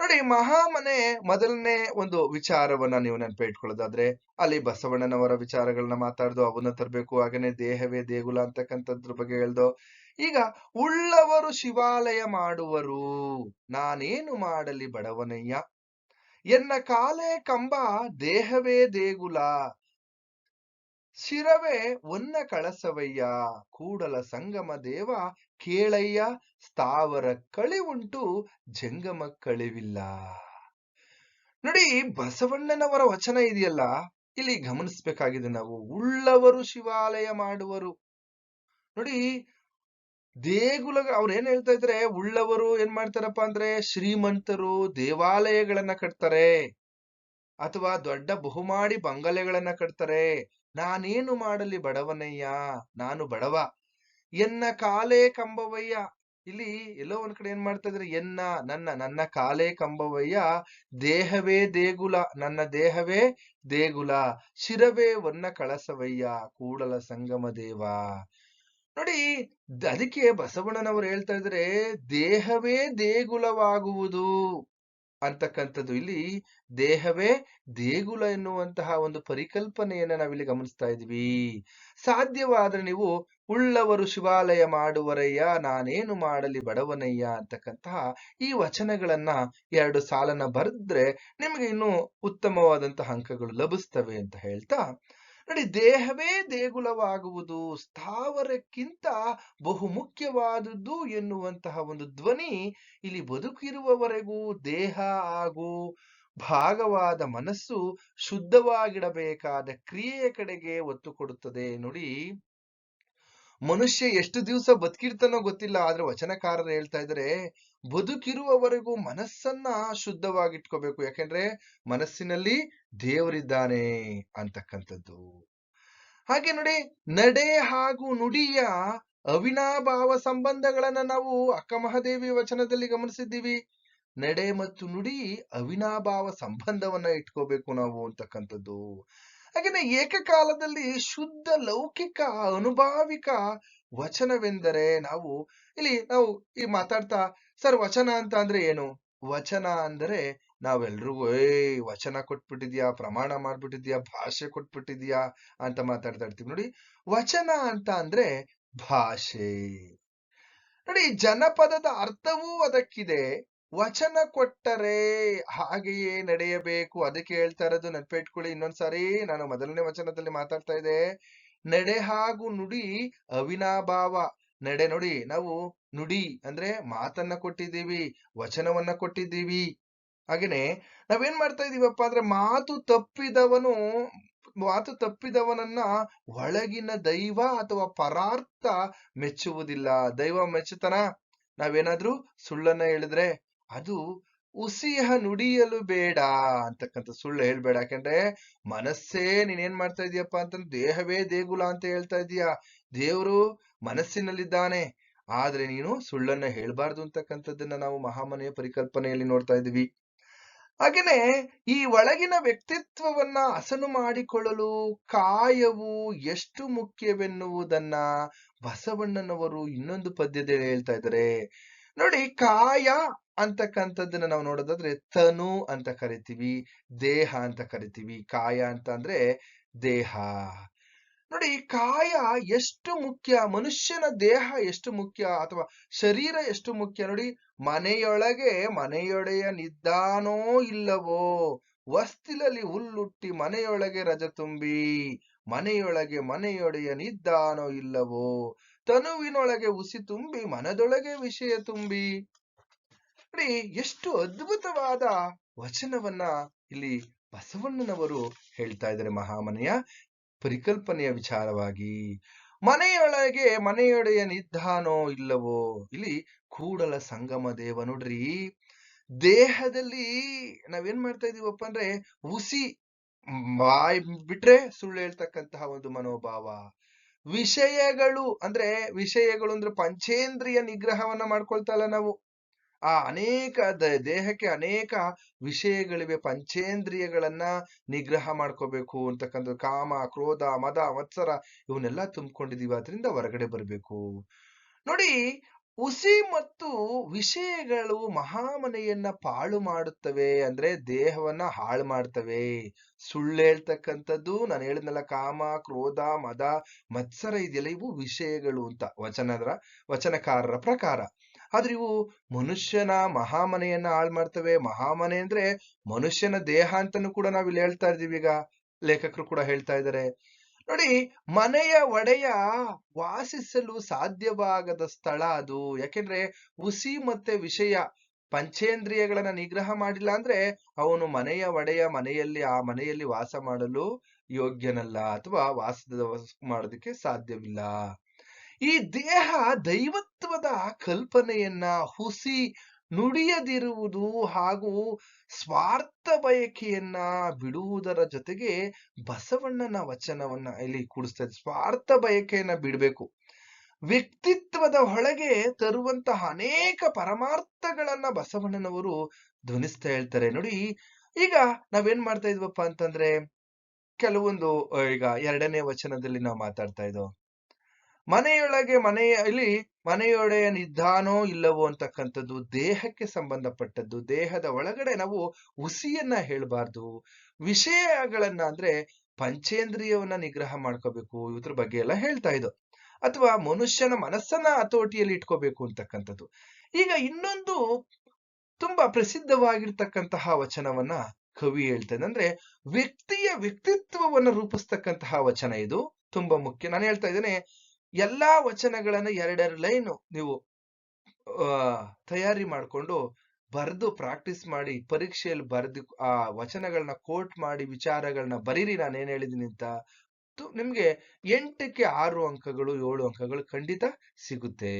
ನೋಡಿ ಮಹಾಮನೆ ಮೊದಲನೇ ಒಂದು ವಿಚಾರವನ್ನ ನೀವು ನೆನಪು ಇಟ್ಕೊಳ್ಳೋದಾದ್ರೆ ಅಲ್ಲಿ ಬಸವಣ್ಣನವರ ವಿಚಾರಗಳನ್ನ ಮಾತಾಡ್ದು, ಅವನ್ನ ತರಬೇಕು, ಹಾಗೇನೆ ದೇಹವೇ ದೇಗುಲ ಅಂತಕ್ಕಂಥದ್ರ ಬಗ್ಗೆ ಹೇಳ್ದು. ಈಗ ಉಳ್ಳವರು ಶಿವಾಲಯ ಮಾಡುವರು, ನಾನೇನು ಮಾಡಲಿ ಬಡವನಯ್ಯ? ಎನ್ನ ಕಾಲೇ ಕಂಬ ದೇಹವೇ ದೇಗುಲ, ಶಿರವೇ ಒನ್ನ ಕಳಸವಯ್ಯ, ಕೂಡಲ ಸಂಗಮ ದೇವ ಕೇಳಯ್ಯ ಸ್ಥಾವರ ಕಳಿವುಂಟು ಜಂಗಮ ಕಳಿವಿಲ್ಲ. ನೋಡಿ, ಬಸವಣ್ಣನವರ ವಚನ ಇದೆಯಲ್ಲ? ಇಲ್ಲಿ ಗಮನಿಸ್ಬೇಕಾಗಿದೆ ನಾವು. ಉಳ್ಳವರು ಶಿವಾಲಯ ಮಾಡುವರು. ನೋಡಿ, ದೇಗುಲ, ಅವ್ರು ಏನ್ ಹೇಳ್ತಾ ಇದ್ರೆ ಉಳ್ಳವರು ಏನ್ ಮಾಡ್ತಾರಪ್ಪ ಅಂದ್ರೆ, ಶ್ರೀಮಂತರು ದೇವಾಲಯಗಳನ್ನ ಕಟ್ತಾರೆ. ಅಥವಾ ದೊಡ್ಡ ಬಹುಮಾಡಿ ಬಂಗಲೆಗಳನ್ನ ಕಟ್ತಾರೆ. ನಾನೇನು ಮಾಡಲಿ ಬಡವನಯ್ಯ? ನಾನು ಬಡವ. ಎನ್ನ ಕಾಲೇ ಕಂಬವಯ್ಯ. ಇಲ್ಲಿ ಎಲ್ಲೋ ಒಂದ್ ಕಡೆ ಏನ್ ಮಾಡ್ತಾ ಇದ್ರೆ? ಎನ್ನ, ನನ್ನ ನನ್ನ ಕಾಲೇ ಕಂಬವಯ್ಯ. ದೇಹವೇ ದೇಗುಲ, ನನ್ನ ದೇಹವೇ ದೇಗುಲ. ಶಿರವೇ ಒನ್ನ ಕಳಸವಯ್ಯ, ಕೂಡಲ ಸಂಗಮ ದೇವ. ನೋಡಿ ಅದಕ್ಕೆ ಬಸವಣ್ಣನವರು ಹೇಳ್ತಾ ಇದ್ರೆ, ದೇಹವೇ ದೇಗುಲವಾಗುವುದು ಅಂತಕ್ಕಂಥದ್ದು. ಇಲ್ಲಿ ದೇಹವೇ ದೇಗುಲ ಎನ್ನುವಂತಹ ಒಂದು ಪರಿಕಲ್ಪನೆಯನ್ನ ನಾವಿಲ್ಲಿ ಗಮನಿಸ್ತಾ ಇದೀವಿ ಸಾಧ್ಯವಾದ್ರೆ ನೀವು ಉಳ್ಳವರು ಶಿವಾಲಯ ಮಾಡುವರಯ್ಯ, ನಾನೇನು ಮಾಡಲಿ ಬಡವನಯ್ಯ ಅಂತಕ್ಕಂತಹ ಈ ವಚನಗಳನ್ನ ಎರಡು ಸಾಲನ್ನ ಬರೆದ್ರೆ ನಿಮಗೆ ಇನ್ನೂ ಉತ್ತಮವಾದಂತಹ ಅಂಕಗಳು ಲಭಿಸ್ತವೆ ಅಂತ ಹೇಳ್ತಾ, ನೋಡಿ ದೇಹವೇ ದೇಗುಲವಾಗುವುದು, ಸ್ಥಾವರಕ್ಕಿಂತ ಬಹು ಮುಖ್ಯವಾದುದು ಎನ್ನುವಂತಹ ಒಂದು ಧ್ವನಿ ಇಲ್ಲಿ ಬದುಕಿರುವವರೆಗೂ ದೇಹ ಹಾಗೂ ಭಾಗವಾದ ಮನಸ್ಸು ಶುದ್ಧವಾಗಿಡಬೇಕಾದ ಕ್ರಿಯೆಯ ಕಡೆಗೆ ಒತ್ತು ಕೊಡುತ್ತದೆ, ನೋಡಿ. ಮನುಷ್ಯ ಎಷ್ಟು ದಿವಸ ಬದುಕಿರ್ತಾನೋ ಗೊತ್ತಿಲ್ಲ, ಆದ್ರೆ ವಚನಕಾರರು ಹೇಳ್ತಾ ಇದ್ದಾರೆ ಬದುಕಿರುವವರೆಗೂ ಮನಸ್ಸನ್ನ ಶುದ್ಧವಾಗಿಟ್ಕೋಬೇಕು. ಯಾಕೆಂದ್ರೆ ಮನಸ್ಸಿನಲ್ಲಿ ದೇವರಿದ್ದಾನೆ ಅಂತಕ್ಕಂಥದ್ದು. ಹಾಗೆ ನೋಡಿ, ನಡೆ ಹಾಗೂ ನುಡಿಯ ಅವಿನಾಭಾವ ಸಂಬಂಧಗಳನ್ನ ನಾವು ಅಕ್ಕ ಮಹಾದೇವಿ ವಚನದಲ್ಲಿ ಗಮನಿಸಿದ್ದೀವಿ. ನಡೆ ಮತ್ತು ನುಡಿ ಅವಿನಾಭಾವ ಸಂಬಂಧವನ್ನ ಇಟ್ಕೋಬೇಕು ನಾವು ಅಂತಕ್ಕಂಥದ್ದು. ಹಾಗೇನೆ ಏಕಕಾಲದಲ್ಲಿ ಶುದ್ಧ ಲೌಕಿಕ ಅನುಭಾವಿಕ ವಚನವೆಂದರೆ ನಾವು, ಇಲ್ಲಿ ನಾವು ಈ ಮಾತಾಡ್ತಾ, ಸರ್ ವಚನ ಅಂತ ಅಂದ್ರೆ ಏನು? ವಚನ ಅಂದ್ರೆ ನಾವೆಲ್ರಿಗೂ ಏ ವಚನ ಕೊಟ್ಬಿಟ್ಟಿದ್ಯಾ, ಪ್ರಮಾಣ ಮಾಡ್ಬಿಟ್ಟಿದ್ಯಾ, ಭಾಷೆ ಕೊಟ್ಬಿಟ್ಟಿದ್ಯಾ ಅಂತ ಮಾತಾಡ್ತಾ ಇರ್ತೀವಿ. ನೋಡಿ, ವಚನ ಅಂತ ಅಂದ್ರೆ ಭಾಷೆ. ನೋಡಿ, ಜನಪದದ ಅರ್ಥವೂ ಅದಕ್ಕಿದೆ. ವಚನ ಕೊಟ್ಟರೆ ಹಾಗೆಯೇ ನಡೆಯಬೇಕು. ಅದಕ್ಕೆ ಹೇಳ್ತಾ ಇರೋದು ನೆನಪಿಟ್ಕೊಳ್ಳಿ. ಇನ್ನೊಂದ್ಸಾರಿ ನಾನು ಮೊದಲನೇ ವಚನದಲ್ಲಿ ಮಾತಾಡ್ತಾ ಇದ್ದೆ. ನಡೆ ಹಾಗೂ ನುಡಿ ಅವಿನಾಭಾವ. ನಡೆ ನೋಡಿ, ನಾವು ನುಡಿ ಅಂದ್ರೆ ಮಾತನ್ನ ಕೊಟ್ಟಿದ್ದೀವಿ, ವಚನವನ್ನ ಕೊಟ್ಟಿದ್ದೀವಿ. ಹಾಗೇನೆ ನಾವೇನ್ ಮಾಡ್ತಾ ಇದೀವಪ್ಪ ಅಂದ್ರೆ ಮಾತು ತಪ್ಪಿದವನು, ಮಾತು ತಪ್ಪಿದವನನ್ನ ಒಳಗಿನ ದೈವ ಅಥವಾ ಪರಾರ್ಥ ಮೆಚ್ಚುವುದಿಲ್ಲ. ದೈವ ಮೆಚ್ಚುತ್ತಾನ? ನಾವೇನಾದ್ರೂ ಸುಳ್ಳನ್ನ ಹೇಳಿದ್ರೆ ಅದು ಉಸಿಯಹ ನುಡಿಯಲು ಬೇಡ ಅಂತಕ್ಕಂಥ ಸುಳ್ಳು ಹೇಳ್ಬೇಡ. ಯಾಕಂದ್ರೆ ಮನಸ್ಸೇ ನೀನೇನ್ ಮಾಡ್ತಾ ಇದೀಯಪ್ಪ ಅಂತಂದ್ರೆ ದೇಹವೇ ದೇಗುಲ ಅಂತ ಹೇಳ್ತಾ ಇದೀಯ. ದೇವರು ಮನಸ್ಸಿನಲ್ಲಿದ್ದಾನೆ. ಆದ್ರೆ ನೀನು ಸುಳ್ಳನ್ನ ಹೇಳ್ಬಾರ್ದು ಅಂತಕ್ಕಂಥದ್ದನ್ನ ನಾವು ಮಹಾಮನೆಯ ಪರಿಕಲ್ಪನೆಯಲ್ಲಿ ನೋಡ್ತಾ ಇದೀವಿ ಹಾಗೇನೆ ಈ ಒಳಗಿನ ವ್ಯಕ್ತಿತ್ವವನ್ನ ಅಸನು ಮಾಡಿಕೊಳ್ಳಲು ಕಾಯವು ಎಷ್ಟು ಮುಖ್ಯವೆನ್ನುವುದನ್ನ ಬಸವಣ್ಣನವರು ಇನ್ನೊಂದು ಪದ್ಯದಲ್ಲಿ ಹೇಳ್ತಾ ಇದ್ದಾರೆ. ನೋಡಿ ಕಾಯ ಅಂತಕ್ಕಂಥದ್ದನ್ನ ನಾವು ನೋಡೋದಾದ್ರೆ ತನು ಅಂತ ಕರಿತೀವಿ, ದೇಹ ಅಂತ ಕರಿತೀವಿ. ಕಾಯ ಅಂತ ಅಂದ್ರೆ ದೇಹ. ನೋಡಿ ಕಾಯ ಎಷ್ಟು ಮುಖ್ಯ, ಮನುಷ್ಯನ ದೇಹ ಎಷ್ಟು ಮುಖ್ಯ ಅಥವಾ ಶರೀರ ಎಷ್ಟು ಮುಖ್ಯ ನೋಡಿ ಮನೆಯೊಳಗೆ ಮನೆಯೊಡೆಯ ನಿದ್ದಾನೋ ಇಲ್ಲವೋ ವಸ್ತಿಲಲ್ಲಿ ಹುಲ್ಲುಟ್ಟಿ ಮನೆಯೊಳಗೆ ರಜ ತುಂಬಿ, ಮನೆಯೊಳಗೆ ಮನೆಯೊಡೆಯ ನಿದ್ದಾನೋ ಇಲ್ಲವೋ, ತನುವಿನೊಳಗೆ ಉಸಿ ತುಂಬಿ ಮನದೊಳಗೆ ವಿಷಯ ತುಂಬಿ. ನೋಡಿ ಎಷ್ಟು ಅದ್ಭುತವಾದ ವಚನವನ್ನ ಇಲ್ಲಿ ಬಸವಣ್ಣನವರು ಹೇಳ್ತಾ ಇದ್ದಾರೆ ಮಹಾಮನೆಯ ಪರಿಕಲ್ಪನೆಯ ವಿಚಾರವಾಗಿ. ಮನೆಯೊಳಗೆ ಮನೆಯೊಡೆಯ ನಿಧಾನೋ ಇಲ್ಲವೋ? ಇಲ್ಲಿ ಕೂಡಲ ಸಂಗಮ ದೇವ ನೋಡ್ರಿ. ದೇಹದಲ್ಲಿ ನಾವೇನ್ ಮಾಡ್ತಾ ಇದೀವಪ್ಪ ಅಂದ್ರೆ ಉಸಿ ಬಾಯ್ ಬಿಟ್ರೆ ಸುಳ್ಳು ಹೇಳ್ತಕ್ಕಂತಹ ಒಂದು ಮನೋಭಾವ. ವಿಷಯಗಳು ಅಂದ್ರೆ ವಿಷಯಗಳು ಅಂದ್ರೆ ಪಂಚೇಂದ್ರಿಯ ನಿಗ್ರಹವನ್ನ ಮಾಡ್ಕೊಳ್ತಾ ಇಲ್ಲ ನಾವು. ಆ ಅನೇಕ ದೇಹಕ್ಕೆ ಅನೇಕ ವಿಷಯಗಳಿವೆ, ಪಂಚೇಂದ್ರಿಯಗಳನ್ನ ನಿಗ್ರಹ ಮಾಡ್ಕೋಬೇಕು ಅಂತಕ್ಕಂಥ ಕಾಮ, ಕ್ರೋಧ, ಮದ ಮತ್ಸರ ಇವನ್ನೆಲ್ಲ ತುಂಬಿಕೊಂಡಿದೀವಿ, ಅದರಿಂದ ಹೊರಗಡೆ ಬರಬೇಕು. ನೋಡಿ, ಉಸಿ ಮತ್ತು ವಿಷಯಗಳು ಮಹಾಮನೆಯನ್ನ ಪಾಳು ಮಾಡುತ್ತವೆ ಅಂದ್ರೆ ದೇಹವನ್ನ ಹಾಳು ಮಾಡ್ತವೆ. ಸುಳ್ಳು ಹೇಳ್ತಕ್ಕಂಥದ್ದು, ನಾನು ಹೇಳಿದ್ನಲ್ಲ, ಕಾಮ, ಕ್ರೋಧ, ಮದ ಮತ್ಸರ ಇದೆಯಲ್ಲ ಇವು ವಿಷಯಗಳು ಅಂತ ವಚನದ ವಚನಕಾರರ ಪ್ರಕಾರ. ಆದ್ರೆ ಇವು ಮನುಷ್ಯನ ಮಹಾಮನೆಯನ್ನ ಹಾಳು ಮಾಡ್ತವೆ. ಮಹಾಮನೆ ಅಂದ್ರೆ ಮನುಷ್ಯನ ದೇಹ ಅಂತಾನು ಕೂಡ ನಾವ್ ಇಲ್ಲಿ ಹೇಳ್ತಾ ಇದೀವಿ ಈಗ. ಲೇಖಕರು ಕೂಡ ಹೇಳ್ತಾ ಇದ್ದಾರೆ ನೋಡಿ, ಮನೆಯ ಒಡೆಯ ವಾಸಿಸಲು ಸಾಧ್ಯವಾಗದ ಸ್ಥಳ ಅದು. ಯಾಕೆಂದ್ರೆ ಹುಸಿ ಮತ್ತೆ ವಿಷಯ ಪಂಚೇಂದ್ರಿಯಗಳನ್ನ ನಿಗ್ರಹ ಮಾಡಿಲ್ಲ ಅಂದ್ರೆ ಅವನು ಮನೆಯ ಒಡೆಯ ಮನೆಯಲ್ಲಿ, ಆ ಮನೆಯಲ್ಲಿ ವಾಸ ಮಾಡಲು ಯೋಗ್ಯನಲ್ಲ ಅಥವಾ ವಾಸದ ಮಾಡೋದಕ್ಕೆ ಸಾಧ್ಯವಿಲ್ಲ. ಈ ದೇಹ ದೈವತ್ವದ ಕಲ್ಪನೆಯನ್ನ ಹುಸಿ ನುಡಿಯದಿರುವುದು ಹಾಗೂ ಸ್ವಾರ್ಥ ಬಯಕೆಯನ್ನ ಬಿಡುವುದರ ಜೊತೆಗೆ ಬಸವಣ್ಣನ ವಚನವನ್ನ ಇಲ್ಲಿ ಕೂಡಿಸ್ತದೆ ಸ್ವಾರ್ಥ ಬಯಕೆಯನ್ನ ಬಿಡಬೇಕು. ವ್ಯಕ್ತಿತ್ವದ ಒಳಗೆ ತರುವಂತಹ ಅನೇಕ ಪರಮಾರ್ಥಗಳನ್ನ ಬಸವಣ್ಣನವರು ಧ್ವನಿಸ್ತಾ ಹೇಳ್ತಾರೆ. ನೋಡಿ, ಈಗ ನಾವೇನ್ ಮಾಡ್ತಾ ಇದ್ವಪ್ಪ ಅಂತಂದ್ರೆ, ಕೆಲವೊಂದು ಈಗ ಎರಡನೇ ವಚನದಲ್ಲಿ ನಾವು ಮಾತಾಡ್ತಾ ಇದ್ದೋ ಮನೆಯೊಳಗೆ ಮನೆಯಲ್ಲಿ ಮನೆಯೊಡೆಯ ನಿಧಾನೋ ಇಲ್ಲವೋ ಅಂತಕ್ಕಂಥದ್ದು, ದೇಹಕ್ಕೆ ಸಂಬಂಧಪಟ್ಟದ್ದು, ದೇಹದ ಒಳಗಡೆ ನಾವು ಹುಸಿಯನ್ನ ಹೇಳಬಾರ್ದು. ವಿಷಯಗಳನ್ನ ಅಂದ್ರೆ ಪಂಚೇಂದ್ರಿಯವನ್ನ ನಿಗ್ರಹ ಮಾಡ್ಕೋಬೇಕು, ಇದ್ರ ಬಗ್ಗೆ ಎಲ್ಲ ಹೇಳ್ತಾ ಇದ್ದು. ಅಥವಾ ಮನುಷ್ಯನ ಮನಸ್ಸನ್ನ ಹತೋಟಿಯಲ್ಲಿ ಇಟ್ಕೋಬೇಕು ಅಂತಕ್ಕಂಥದ್ದು. ಈಗ ಇನ್ನೊಂದು ತುಂಬಾ ಪ್ರಸಿದ್ಧವಾಗಿರ್ತಕ್ಕಂತಹ ವಚನವನ್ನ ಕವಿ ಹೇಳ್ತಾನೆ. ಅಂದ್ರೆ ವ್ಯಕ್ತಿಯ ವ್ಯಕ್ತಿತ್ವವನ್ನ ರೂಪಿಸ್ತಕ್ಕಂತಹ ವಚನ ಇದು. ತುಂಬಾ ಮುಖ್ಯ. ನಾನು ಹೇಳ್ತಾ ಇದ್ದೇನೆ ಎಲ್ಲಾ ವಚನಗಳನ್ನ ಎರಡೆರಡು ಲೈನ್ ನೀವು ತಯಾರಿ ಮಾಡ್ಕೊಂಡು ಬರೆದು ಪ್ರಾಕ್ಟೀಸ್ ಮಾಡಿ ಪರೀಕ್ಷೆಯಲ್ಲಿ ಬರೆದು, ಆ ವಚನಗಳನ್ನ ಕೋಟ್ ಮಾಡಿ ವಿಚಾರಗಳನ್ನ ಬರೀರಿ ನಾನು ಏನ್ ಹೇಳಿದೀನಿ ಅಂತ ನಿಮ್ಗೆ ಎಂಟಕ್ಕೆ ಆರು ಅಂಕಗಳು, ಏಳು ಅಂಕಗಳು ಖಂಡಿತ ಸಿಗುತ್ತೆ.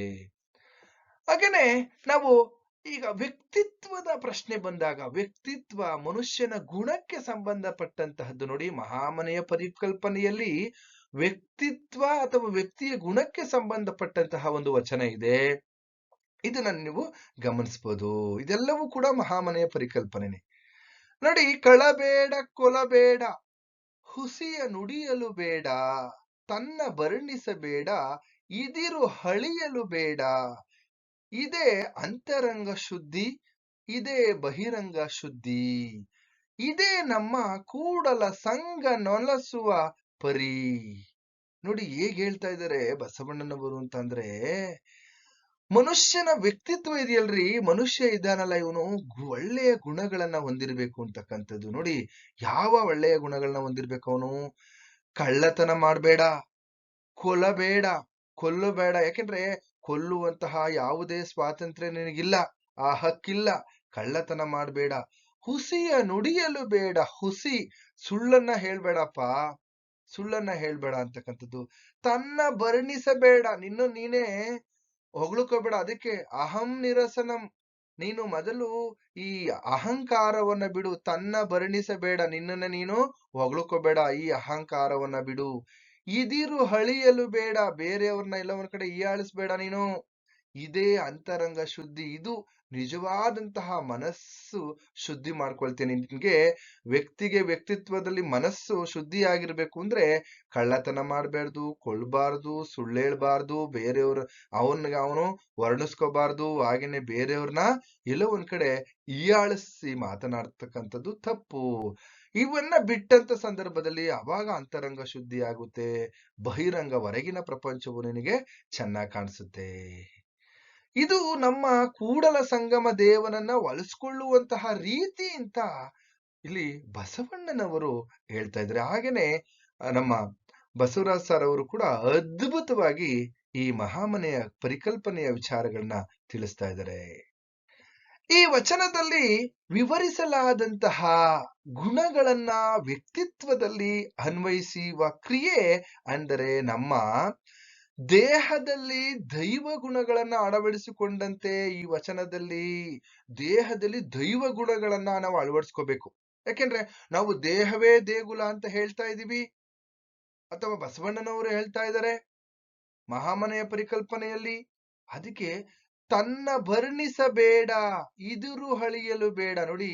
ಹಾಗೇನೆ ನಾವು ಈಗ ವ್ಯಕ್ತಿತ್ವದ ಪ್ರಶ್ನೆ ಬಂದಾಗ, ವ್ಯಕ್ತಿತ್ವ ಮನುಷ್ಯನ ಗುಣಕ್ಕೆ ಸಂಬಂಧಪಟ್ಟಂತಹದ್ದು ನೋಡಿ ಮಹಾಮನೆಯ ಪರಿಕಲ್ಪನೆಯಲ್ಲಿ ವ್ಯಕ್ತಿತ್ವ ಅಥವಾ ವ್ಯಕ್ತಿಯ ಗುಣಕ್ಕೆ ಸಂಬಂಧಪಟ್ಟಂತಹ ಒಂದು ವಚನ ಇದೆ. ಇದನ್ನ ನೀವು ಗಮನಿಸಬಹುದು ಇದೆಲ್ಲವೂ ಕೂಡ ಮಹಾಮನೆಯ ಪರಿಕಲ್ಪನೆನೆ. ನೋಡಿ, ಕಳಬೇಡ, ಕೊಲಬೇಡ, ಹುಸಿಯ ನುಡಿಯಲು ಬೇಡ, ತನ್ನ ಬರ್ಣಿಸಬೇಡ, ಇದಿರು ಹಳಿಯಲು ಬೇಡ, ಇದೇ ಅಂತರಂಗ ಶುದ್ಧಿ, ಇದೇ ಬಹಿರಂಗ ಶುದ್ಧಿ, ಇದೇ ನಮ್ಮ ಕೂಡಲ ಸಂಘ ನೊಲಸುವ ಪರಿ. ನೋಡಿ ಹೇಗೆ ಹೇಳ್ತಾ ಇದ್ದಾರೆ ಬಸವಣ್ಣನವರು ಅಂತಂದ್ರೆ ಮನುಷ್ಯನ ವ್ಯಕ್ತಿತ್ವ ಇದೆಯಲ್ರಿ. ಮನುಷ್ಯ ಇದ್ದಾನಲ್ಲ ಇವನು. ಒಳ್ಳೆಯ ಗುಣಗಳನ್ನ ಹೊಂದಿರಬೇಕು ಅಂತಕ್ಕಂಥದ್ದು. ನೋಡಿ, ಯಾವ ಒಳ್ಳೆಯ ಗುಣಗಳನ್ನ ಹೊಂದಿರ್ಬೇಕು ಅವನು? ಕಳ್ಳತನ ಮಾಡ್ಬೇಡ ಕೊಲಬೇಡ ಕೊಲ್ಲಬೇಡ. ಯಾಕೆಂದ್ರೆ, ಕೊಲ್ಲುವಂತಹ ಯಾವುದೇ ಸ್ವಾತಂತ್ರ್ಯ ನಿನಗಿಲ್ಲ, ಆ ಹಕ್ಕಿಲ್ಲ. ಕಳ್ಳತನ ಮಾಡಬೇಡ. ಹುಸಿಯ ನುಡಿಯಲು ಬೇಡ. ಹುಸಿ ಸುಳ್ಳನ್ನ ಹೇಳ್ಬೇಡಪ್ಪ. ಸುಳ್ಳನ್ನ ಹೇಳ್ಬೇಡ ಅಂತಕ್ಕಂಥದ್ದು. ತನ್ನ ವರ್ಣಿಸಬೇಡ ನಿನ್ನ ನೀನೇ ಹೊಗಳ್ಕೋಬೇಡ. ಅದಕ್ಕೆ ಅಹಂ ನಿರಸನಂ. ನೀನು ಮೊದಲು ಈ ಅಹಂಕಾರವನ್ನ ಬಿಡು. ತನ್ನ ವರ್ಣಿಸಬೇಡ ನಿನ್ನನ್ನ ನೀನು ಹೊಗಳ್ಕೋಬೇಡ. ಈ ಅಹಂಕಾರವನ್ನ ಬಿಡು. ಇದಿರು ಹಳಿಯಲು ಬೇಡ. ಬೇರೆಯವ್ರನ್ನ ಎಲ್ಲ ಕಡೆ ಹೀಯಾಳಿಸ್ಬೇಡ ನೀನು. ಇದೇ ಅಂತರಂಗ ಶುದ್ಧಿ. ಇದು ನಿಜವಾದಂತಹ ಮನಸ್ಸು ಶುದ್ಧಿ ಮಾಡ್ಕೊಳ್ತೇನೆ. ನಿನ್ಗೆ ವ್ಯಕ್ತಿಗೆ ವ್ಯಕ್ತಿತ್ವದಲ್ಲಿ ಮನಸ್ಸು ಶುದ್ಧಿಯಾಗಿರ್ಬೇಕು ಅಂದ್ರೆ ಕಳ್ಳತನ ಮಾಡ್ಬಾರ್ದು ಕೊಳ್ಬಾರ್ದು ಸುಳ್ಳೇಳ್ಬಾರ್ದು ಬೇರೆಯವ್ರ ಅವನ್ಗೆ ಅವನು ವರ್ಣಿಸ್ಕೋಬಾರ್ದು, ಹಾಗೇನೆ ಬೇರೆಯವ್ರನ್ನ ಎಲ್ಲೋ ಒಂದ್ ಕಡೆ ಈಯಾಳಿಸಿ ಮಾತನಾಡ್ತಕ್ಕಂಥದ್ದು ತಪ್ಪು. ಇವನ್ನ ಬಿಟ್ಟಂತ ಸಂದರ್ಭದಲ್ಲಿ ಅವಾಗ ಅಂತರಂಗ ಶುದ್ಧಿ ಆಗುತ್ತೆ ಬಹಿರಂಗ ಹೊರಗಿನ ಪ್ರಪಂಚವು ನಿನಗೆ ಚೆನ್ನಾಗಿ ಕಾಣಿಸುತ್ತೆ. ಇದು ನಮ್ಮ ಕೂಡಲ ಸಂಗಮ ದೇವನನ್ನ ಒಲಿಸ್ಕೊಳ್ಳುವಂತಹ ರೀತಿ ಅಂತ ಇಲ್ಲಿ ಬಸವಣ್ಣನವರು ಹೇಳ್ತಾ ಇದ್ರೆ ಹಾಗೇನೆ ನಮ್ಮ ಬಸವರಾಜ್ ಸರ್ ಅವರು ಕೂಡ ಅದ್ಭುತವಾಗಿ ಈ ಮಹಾಮನೆಯ ಪರಿಕಲ್ಪನೆಯ ವಿಚಾರಗಳನ್ನ ತಿಳಿಸ್ತಾ ಇದ್ದಾರೆ. ಈ ವಚನದಲ್ಲಿ ವಿವರಿಸಲಾದಂತಹ ಗುಣಗಳನ್ನ ವ್ಯಕ್ತಿತ್ವದಲ್ಲಿ ಅನ್ವಯಿಸುವ ಕ್ರಿಯೆ ಅಂದರೆ ನಮ್ಮ ದೇಹದಲ್ಲಿ ದೈವ ಗುಣಗಳನ್ನ ಅಳವಡಿಸಿಕೊಂಡಂತೆ ಈ ವಚನದಲ್ಲಿ ದೇಹದಲ್ಲಿ ದೈವ ಗುಣಗಳನ್ನ ನಾವು ಅಳವಡಿಸ್ಕೋಬೇಕು. ಯಾಕೆಂದ್ರೆ ನಾವು ದೇಹವೇ ದೇಗುಲ ಅಂತ ಹೇಳ್ತಾ ಇದೀವಿ ಅಥವಾ ಬಸವಣ್ಣನವರು ಹೇಳ್ತಾ ಇದ್ದಾರೆ ಮಹಾಮನೆಯ ಪರಿಕಲ್ಪನೆಯಲ್ಲಿ. ಅದಕ್ಕೆ ತನ್ನ ವರ್ಣಿಸಬೇಡ, ಇದುರು ಹಳಿಯಲು ಬೇಡ. ನೋಡಿ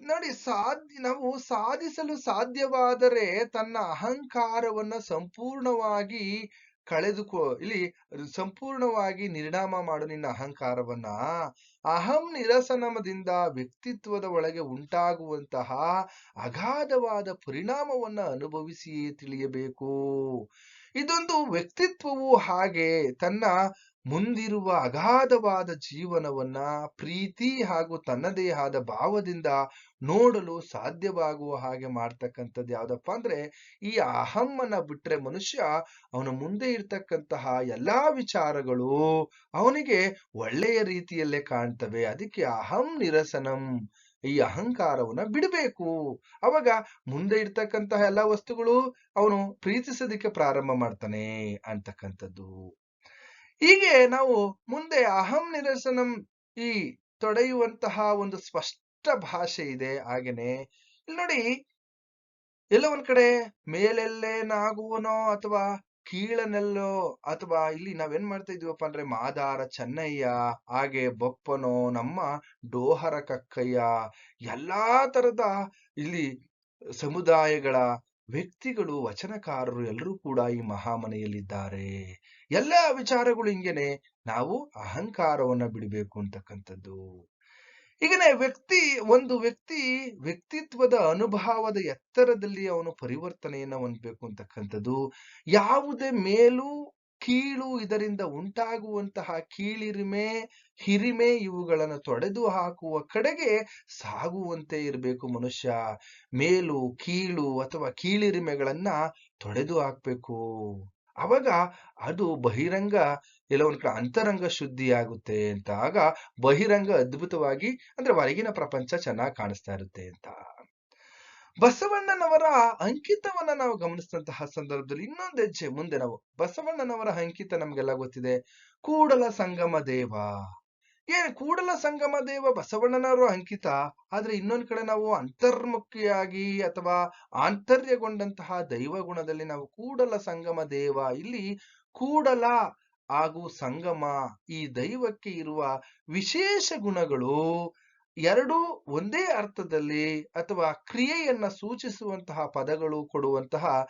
ನೋಡಿ, ಸಾಧ್ಯ, ನಾವು ಸಾಧಿಸಲು ಸಾಧ್ಯವಾದರೆ ತನ್ನ ಅಹಂಕಾರವನ್ನ ಸಂಪೂರ್ಣವಾಗಿ ಕಳೆದುಕೋ, ಇಲ್ಲಿ ಸಂಪೂರ್ಣವಾಗಿ ನಿರ್ಣಾಮ ಮಾಡು ನಿನ್ನ ಅಹಂಕಾರವನ್ನ. ಅಹಂ ನಿರಸನಮದಿಂದ ವ್ಯಕ್ತಿತ್ವದ ಒಳಗೆ ಉಂಟಾಗುವಂತಹ ಅಗಾಧವಾದ ಪರಿಣಾಮವನ್ನ ಅನುಭವಿಸಿಯೇ ತಿಳಿಯಬೇಕು. ಇದೊಂದು ವ್ಯಕ್ತಿತ್ವವು ಹಾಗೆ ತನ್ನ ಮುಂದಿರುವ ಅಗಾಧವಾದ ಜೀವನವನ್ನ ಪ್ರೀತಿ ಹಾಗೂ ತನ್ನದೇ ಆದ ಭಾವದಿಂದ ನೋಡಲು ಸಾಧ್ಯವಾಗುವ ಹಾಗೆ ಮಾಡ್ತಕ್ಕಂಥದ್ದು ಯಾವ್ದಪ್ಪ ಅಂದ್ರೆ ಈ ಅಹಮ್ಮನ ಬಿಟ್ರೆ ಮನುಷ್ಯ ಅವನ ಮುಂದೆ ಇರ್ತಕ್ಕಂತಹ ಎಲ್ಲಾ ವಿಚಾರಗಳು ಅವನಿಗೆ ಒಳ್ಳೆಯ ರೀತಿಯಲ್ಲೇ ಕಾಣ್ತವೆ. ಅದಕ್ಕೆ ಅಹಂ ನಿರಸನಂ. ಈ ಅಹಂಕಾರವನ್ನ ಬಿಡಬೇಕು. ಅವಾಗ ಮುಂದೆ ಇರ್ತಕ್ಕಂತಹ ಎಲ್ಲಾ ವಸ್ತುಗಳು ಅವನು ಪ್ರೀತಿಸೋದಕ್ಕೆ ಪ್ರಾರಂಭ ಮಾಡ್ತಾನೆ ಅಂತಕ್ಕಂಥದ್ದು. ಹೀಗೆ ನಾವು ಮುಂದೆ ಅಹಂ ನಿರಸನಂ ಈ ತೊಡೆಯುವಂತಹ ಒಂದು ಸ್ಪಷ್ಟ ಭಾಷೆ ಇದೆ. ಹಾಗೇನೆ ಇಲ್ಲಿ ನೋಡಿ, ಎಲ್ಲ ಒಂದ್ ಕಡೆ ಮೇಲೆಲ್ಲೇನಾಗುವನೋ ಅಥವಾ ಕೀಳನೆಲ್ಲೋ ಅಥವಾ ಇಲ್ಲಿ ನಾವೇನ್ ಮಾಡ್ತಾ ಇದೀವಪ್ಪ ಅಂದ್ರೆ ಮಾದಾರ ಚೆನ್ನಯ್ಯ, ಹಾಗೆ ಬೊಪ್ಪನೋ, ನಮ್ಮ ಡೋಹರ ಕಕ್ಕಯ್ಯ, ಎಲ್ಲಾ ತರದ ಇಲ್ಲಿ ಸಮುದಾಯಗಳ ವ್ಯಕ್ತಿಗಳು, ವಚನಕಾರರು ಎಲ್ಲರೂ ಕೂಡ ಈ ಮಹಾಮನೆಯಲ್ಲಿದ್ದಾರೆ. ಎಲ್ಲ ವಿಚಾರಗಳು ಹಿಂಗೇನೆ. ನಾವು ಅಹಂಕಾರವನ್ನ ಬಿಡಬೇಕು ಅಂತಕ್ಕಂಥದ್ದು. ಈಗನೇ ವ್ಯಕ್ತಿ, ಒಂದು ವ್ಯಕ್ತಿ ವ್ಯಕ್ತಿತ್ವದ ಅನುಭವದ ಎತ್ತರದಲ್ಲಿ ಅವನು ಪರಿವರ್ತನೆಯನ್ನ ಹೊಂದಬೇಕು ಅಂತಕ್ಕಂಥದ್ದು. ಯಾವುದೇ ಮೇಲು, ಕೀಳು ಇದರಿಂದ ಉಂಟಾಗುವಂತಹ ಕೀಳಿರಿಮೆ, ಹಿರಿಮೆ ಇವುಗಳನ್ನು ತೊಡೆದು ಹಾಕುವ ಕಡೆಗೆ ಸಾಗುವಂತೆ ಇರಬೇಕು ಮನುಷ್ಯ. ಮೇಲು, ಕೀಳು ಅಥವಾ ಕೀಳಿರಿಮೆಗಳನ್ನ ತೊಡೆದು ಹಾಕ್ಬೇಕು. ಅವಾಗ ಅದು ಬಹಿರಂಗ ಎಲ್ಲ ಒಂದು ಕಡೆ ಅಂತರಂಗ ಶುದ್ಧಿ ಆಗುತ್ತೆ ಅಂತ ಆಗ ಬಹಿರಂಗ ಅದ್ಭುತವಾಗಿ ಅಂದ್ರೆ ಹೊರಗಿನ ಪ್ರಪಂಚ ಚೆನ್ನಾಗಿ ಕಾಣಿಸ್ತಾ ಇರುತ್ತೆ ಅಂತ. ಬಸವಣ್ಣನವರ ಅಂಕಿತವನ್ನ ನಾವು ಗಮನಿಸಿದಂತಹ ಸಂದರ್ಭದಲ್ಲಿ ಇನ್ನೊಂದು ಹೆಜ್ಜೆ ಮುಂದೆ ನಾವು ಬಸವಣ್ಣನವರ ಅಂಕಿತ ನಮ್ಗೆಲ್ಲ ಗೊತ್ತಿದೆ. ಕೂಡಲ ಸಂಗಮ ದೇವ. ಏನ್ ಕೂಡಲ ಸಂಗಮ ದೇವ ಬಸವಣ್ಣನವರು ಅಂಕಿತ. ಆದ್ರೆ ಇನ್ನೊಂದ್ ಕಡೆ ನಾವು ಅಂತರ್ಮುಖಿಯಾಗಿ ಅಥವಾ ಆಂತರ್ಯಗೊಂಡಂತಹ ದೈವ ಗುಣದಲ್ಲಿ ನಾವು ಕೂಡಲ ಸಂಗಮ ದೇವ. ಇಲ್ಲಿ ಕೂಡಲ ಹಾಗೂ ಸಂಗಮ ಈ ದೈವಕ್ಕೆ ಇರುವ ವಿಶೇಷ ಗುಣಗಳು ಎರಡು ಒಂದೇ ಅರ್ಥದಲ್ಲಿ ಅಥವಾ ಕ್ರಿಯೆಯನ್ನ ಸೂಚಿಸುವಂತಹ ಪದಗಳು ಕೊಡುವಂತಹ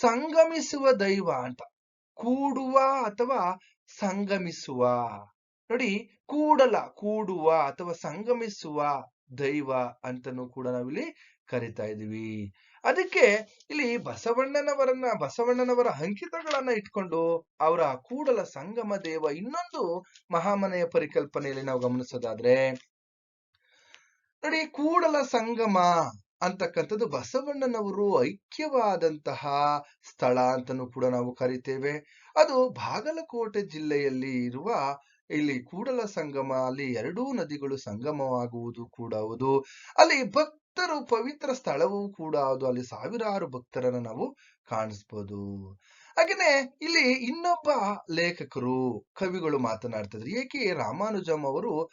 ಸಂಗಮಿಸುವ ದೈವ ಅಂತ. ಕೂಡುವ ಅಥವಾ ಸಂಗಮಿಸುವ. ನೋಡಿ ಕೂಡಲ, ಕೂಡುವ ಅಥವಾ ಸಂಗಮಿಸುವ ದೈವ ಅಂತನೂ ಕೂಡ ನಾವಿಲ್ಲಿ ಕರಿತಾ ಇದೀವಿ ಅದಕ್ಕೆ ಇಲ್ಲಿ ಬಸವಣ್ಣನವರನ್ನ, ಬಸವಣ್ಣನವರ ಅಂಕಿತಗಳನ್ನ ಇಟ್ಕೊಂಡು ಅವರ ಕೂಡಲ ಸಂಗಮ ದೇವ ಇನ್ನೊಂದು ಮಹಾಮನೆಯ ಪರಿಕಲ್ಪನೆಯಲ್ಲಿ ನಾವು ಗಮನಿಸೋದಾದ್ರೆ, ನೋಡಿ ಕೂಡಲ ಸಂಗಮ ಅಂತಕ್ಕಂಥದ್ದು ಬಸವಣ್ಣನವರು ಐಕ್ಯವಾದಂತಹ ಸ್ಥಳ ಅಂತನೂ ಕೂಡ ನಾವು ಕರಿತೇವೆ. ಅದು ಬಾಗಲಕೋಟೆ ಜಿಲ್ಲೆಯಲ್ಲಿ ಇರುವ ಇಲ್ಲಿ ಕೂಡಲ ಸಂಗಮ, ಅಲ್ಲಿ ಎರಡೂ ನದಿಗಳು ಸಂಗಮವಾಗುವುದು ಕೂಡ ಹೌದು. ಅಲ್ಲಿ ಭಕ್ತರು ಪವಿತ್ರ ಸ್ಥಳವೂ ಕೂಡ ಹೌದು. ಅಲ್ಲಿ ಸಾವಿರಾರು ಭಕ್ತರನ್ನ ನಾವು ಕಾಣಿಸ್ಬೋದು. ಹಾಗೇನೆ ಇಲ್ಲಿ ಇನ್ನೊಬ್ಬ ಲೇಖಕರು, ಕವಿಗಳು ಮಾತನಾಡ್ತಿದ್ರು. ಏಕೆ ರಾಮಾನುಜಂ ಅವರು,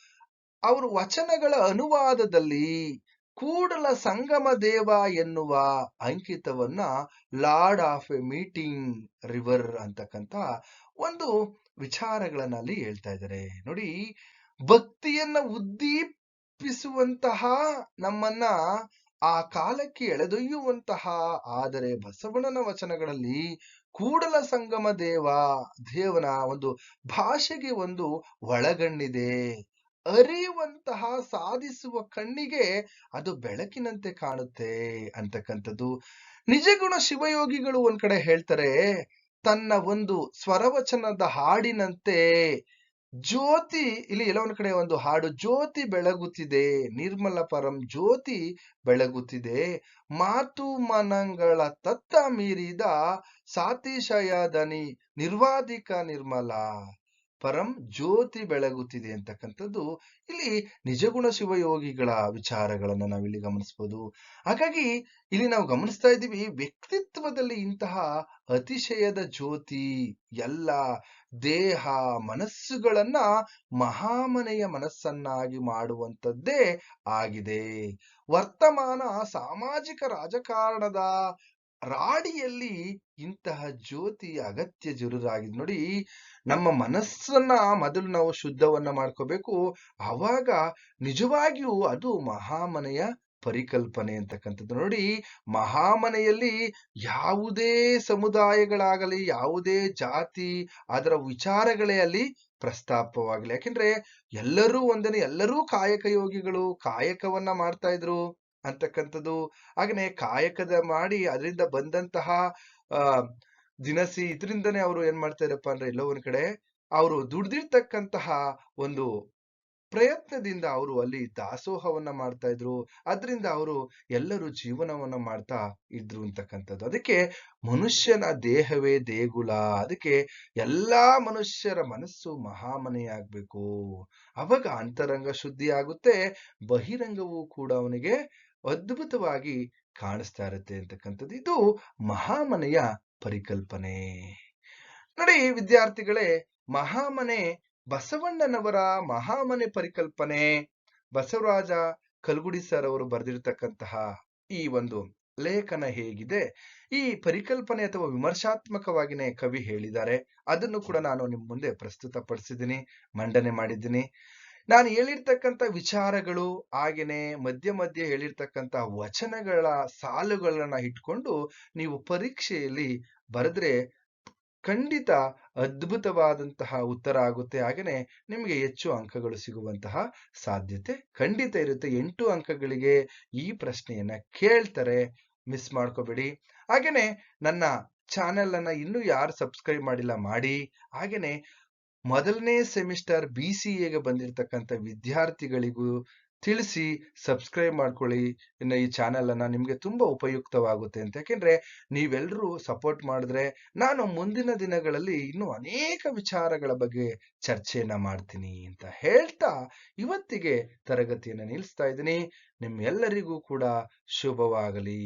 ಅವರ ವಚನಗಳ ಅನುವಾದದಲ್ಲಿ ಕೂಡಲ ಸಂಗಮ ದೇವ ಎನ್ನುವ ಅಂಕಿತವನ್ನ lord of a meeting river ಅಂತಕ್ಕಂತ ಒಂದು ವಿಚಾರಗಳನ್ನ ಅಲ್ಲಿ ಹೇಳ್ತಾ ಇದ್ದಾರೆ. ನೋಡಿ, ಭಕ್ತಿಯನ್ನ ಉದ್ದೀಪಿಸುವಂತಹ ನಮ್ಮನ್ನ ಆ ಕಾಲಕ್ಕೆ ಎಳೆದೊಯ್ಯುವಂತಹ ಆದರೆ ಬಸವಣ್ಣನ ವಚನಗಳಲ್ಲಿ ಕೂಡಲ ಸಂಗಮ ದೇವ ದೇವನ ಒಂದು ಭಾಷೆಗೆ ಒಂದು ಒಳಗಣ್ಣಿದೆ. ಅರಿಯುವಂತಹ, ಸಾಧಿಸುವ ಕಣ್ಣಿಗೆ ಅದು ಬೆಳಕಿನಂತೆ ಕಾಣುತ್ತೆ ಅಂತಕ್ಕಂಥದ್ದು. ನಿಜಗುಣ ಶಿವಯೋಗಿಗಳು ಒಂದ್ ಕಡೆ ಹೇಳ್ತಾರೆ ತನ್ನ ಒಂದು ಸ್ವರವಚನದ ಹಾಡಿನಂತೆ, ಜ್ಯೋತಿ ಇಲ್ಲಿ ಎಲ್ಲ ಕಡೆ ಒಂದು ಹಾಡು, ಜ್ಯೋತಿ ಬೆಳಗುತ್ತಿದೆ, ನಿರ್ಮಲ ಪರಂ ಜ್ಯೋತಿ ಬೆಳಗುತ್ತಿದೆ, ಮಾತು ಮನಗಳ ತತ್ತ ಮೀರಿದ, ಸಾತಿಶಯ ದನಿ ನಿರ್ವಾದಿಕ ನಿರ್ಮಲ ಪರಂ ಜ್ಯೋತಿ ಬೆಳಗುತ್ತಿದೆ ಅಂತಕ್ಕಂಥದ್ದು ಇಲ್ಲಿ ನಿಜಗುಣ ಶಿವಯೋಗಿಗಳ ವಿಚಾರಗಳನ್ನ ನಾವಿಲ್ಲಿ ಗಮನಿಸಬಹುದು ಹಾಗಾಗಿ ಇಲ್ಲಿ ನಾವು ಗಮನಿಸ್ತಾ ಇದ್ದೀವಿ ವ್ಯಕ್ತಿತ್ವದಲ್ಲಿ ಇಂತಹ ಅತಿಶಯದ ಜ್ಯೋತಿ, ಎಲ್ಲ ದೇಹ, ಮನಸ್ಸುಗಳನ್ನ ಮಹಾಮನೆಯ ಮನಸ್ಸನ್ನಾಗಿ ಮಾಡುವಂತದ್ದೇ ಆಗಿದೆ. ವರ್ತಮಾನ ಸಾಮಾಜಿಕ ರಾಜಕಾರಣದ ರಾಡಿಯಲ್ಲಿ ಇಂತಹ ಜ್ಯೋತಿ ಅಗತ್ಯ ಜರುರಾಗಿದೆ ನೋಡಿ ನಮ್ಮ ಮನಸ್ಸನ್ನ ಮೊದಲು ನಾವು ಶುದ್ಧವನ್ನ ಮಾಡ್ಕೋಬೇಕು, ಆವಾಗ ನಿಜವಾಗಿಯೂ ಅದು ಮಹಾಮನೆಯ ಪರಿಕಲ್ಪನೆ ಅಂತಕ್ಕಂಥದ್ದು. ನೋಡಿ ಮಹಾಮನೆಯಲ್ಲಿ ಯಾವುದೇ ಸಮುದಾಯಗಳಾಗಲಿ, ಯಾವುದೇ ಜಾತಿ, ಅದರ ವಿಚಾರಗಳೇ ಅಲ್ಲಿ ಪ್ರಸ್ತಾಪವಾಗಲಿ. ಯಾಕೆಂದ್ರೆ ಎಲ್ಲರೂ ಒಂದನೇ, ಎಲ್ಲರೂ ಕಾಯಕ ಯೋಗಿಗಳು, ಕಾಯಕವನ್ನ ಮಾಡ್ತಾ ಇದ್ರು. ಅಂತಕ್ಕಂಥದ್ದು. ಹಾಗೇನೆ ಕಾಯಕದ ಮಾಡಿ ಅದರಿಂದ ಬಂದಂತಹ ದಿನಸಿ ಇದರಿಂದನೇ ಅವರು ಏನ್ ಮಾಡ್ತಾ ಇರಪ್ಪ ಅಂದ್ರೆ ಎಲ್ಲೋ ಒಂದ್ ಕಡೆ ಅವರು ದುಡ್ದಿರ್ತಕ್ಕಂತಹ ಒಂದು ಪ್ರಯತ್ನದಿಂದ ಅವರು ಅಲ್ಲಿ ದಾಸೋಹವನ್ನ ಮಾಡ್ತಾ ಇದ್ರು ಅದರಿಂದ ಅವರು ಎಲ್ಲರೂ ಜೀವನವನ್ನ ಮಾಡ್ತಾ ಇದ್ರು ಅಂತಕ್ಕಂಥದ್ದು. ಅದಕ್ಕೆ ಮನುಷ್ಯನ ದೇಹವೇ ದೇಗುಲ. ಅದಕ್ಕೆ ಎಲ್ಲಾ ಮನುಷ್ಯರ ಮನಸ್ಸು ಮಹಾಮನೆಯಾಗ್ಬೇಕು. ಅವಾಗ ಅಂತರಂಗ ಶುದ್ಧಿ ಆಗುತ್ತೆ ಬಹಿರಂಗವೂ ಕೂಡ ಅವನಿಗೆ ಅದ್ಭುತವಾಗಿ ಕಾಣಿಸ್ತಾ ಇರುತ್ತೆ ಅಂತಕ್ಕಂಥದ್ದು. ಇದು ಮಹಾಮನೆಯ ಪರಿಕಲ್ಪನೆ. ನೋಡಿ ವಿದ್ಯಾರ್ಥಿಗಳೇ, ಮಹಾಮನೆ ಬಸವಣ್ಣನವರ ಮಹಾಮನೆ ಪರಿಕಲ್ಪನೆ. ಬಸವರಾಜ ಕಲ್ಗುಡಿ ಸರ್ ಅವರು ಬರೆದಿರ್ತಕ್ಕಂತಹ ಈ ಒಂದು ಲೇಖನ ಹೇಗಿದೆ. ಈ ಪರಿಕಲ್ಪನೆ ಅಥವಾ ವಿಮರ್ಶಾತ್ಮಕವಾಗಿನೇ ಕವಿ ಹೇಳಿದ್ದಾರೆ. ಅದನ್ನು ಕೂಡ ನಾನು ನಿಮ್ಮ ಮುಂದೆ ಪ್ರಸ್ತುತಪಡಿಸಿದ್ದೀನಿ, ಮಂಡನೆ ಮಾಡಿದ್ದೀನಿ. ನಾನು ಹೇಳಿರ್ತಕ್ಕಂಥ ವಿಚಾರಗಳು ಹಾಗೆಯೇ ಮಧ್ಯ ಮಧ್ಯೆ ಹೇಳಿರ್ತಕ್ಕಂಥ ವಚನಗಳ ಸಾಲುಗಳನ್ನ ಇಟ್ಕೊಂಡು ನೀವು ಪರೀಕ್ಷೆಯಲ್ಲಿ ಬರೆದ್ರೆ ಖಂಡಿತ ಅದ್ಭುತವಾದಂತಹ ಉತ್ತರ ಆಗುತ್ತೆ. ಹಾಗೆಯೇ ನಿಮಗೆ ಹೆಚ್ಚು ಅಂಕಗಳು ಸಿಗುವಂತಹ ಸಾಧ್ಯತೆ ಖಂಡಿತ ಇರುತ್ತೆ. ಎಂಟು ಅಂಕಗಳಿಗೆ ಈ ಪ್ರಶ್ನೆಯನ್ನ ಕೇಳ್ತಾರೆ. ಮಿಸ್ ಮಾಡ್ಕೋಬೇಡಿ. ಹಾಗೆಯೇ ನನ್ನ ಚಾನೆಲ್ ಅನ್ನ ಇನ್ನೂ ಯಾರು ಸಬ್ಸ್ಕ್ರೈಬ್ ಮಾಡಿಲ್ಲ, ಮಾಡಿ. ಹಾಗೇನೆ ಮೊದಲನೇ ಸೆಮಿಸ್ಟರ್ ಬಿ ಸಿ ಎಗೆ ಬಂದಿರತಕ್ಕಂಥ ವಿದ್ಯಾರ್ಥಿಗಳಿಗೂ ತಿಳಿಸಿ ಸಬ್ಸ್ಕ್ರೈಬ್ ಮಾಡ್ಕೊಳ್ಳಿ. ಇನ್ನು ಈ ಚಾನೆಲ್ ಅನ್ನ ನಿಮ್ಗೆ ತುಂಬಾ ಉಪಯುಕ್ತವಾಗುತ್ತೆ ಅಂತ. ಯಾಕೆಂದ್ರೆ ನೀವೆಲ್ಲರೂ ಸಪೋರ್ಟ್ ಮಾಡಿದ್ರೆ ನಾನು ಮುಂದಿನ ದಿನಗಳಲ್ಲಿ ಇನ್ನೂ ಅನೇಕ ವಿಚಾರಗಳ ಬಗ್ಗೆ ಚರ್ಚೆಯನ್ನು ಮಾಡ್ತೀನಿ ಅಂತ ಹೇಳ್ತಾ ಇವತ್ತಿಗೆ ತರಗತಿಯನ್ನು ನಿಲ್ಲಿಸ್ತಾ ಇದ್ದೀನಿ. ನಿಮ್ಮೆಲ್ಲರಿಗೂ ಕೂಡ ಶುಭವಾಗಲಿ.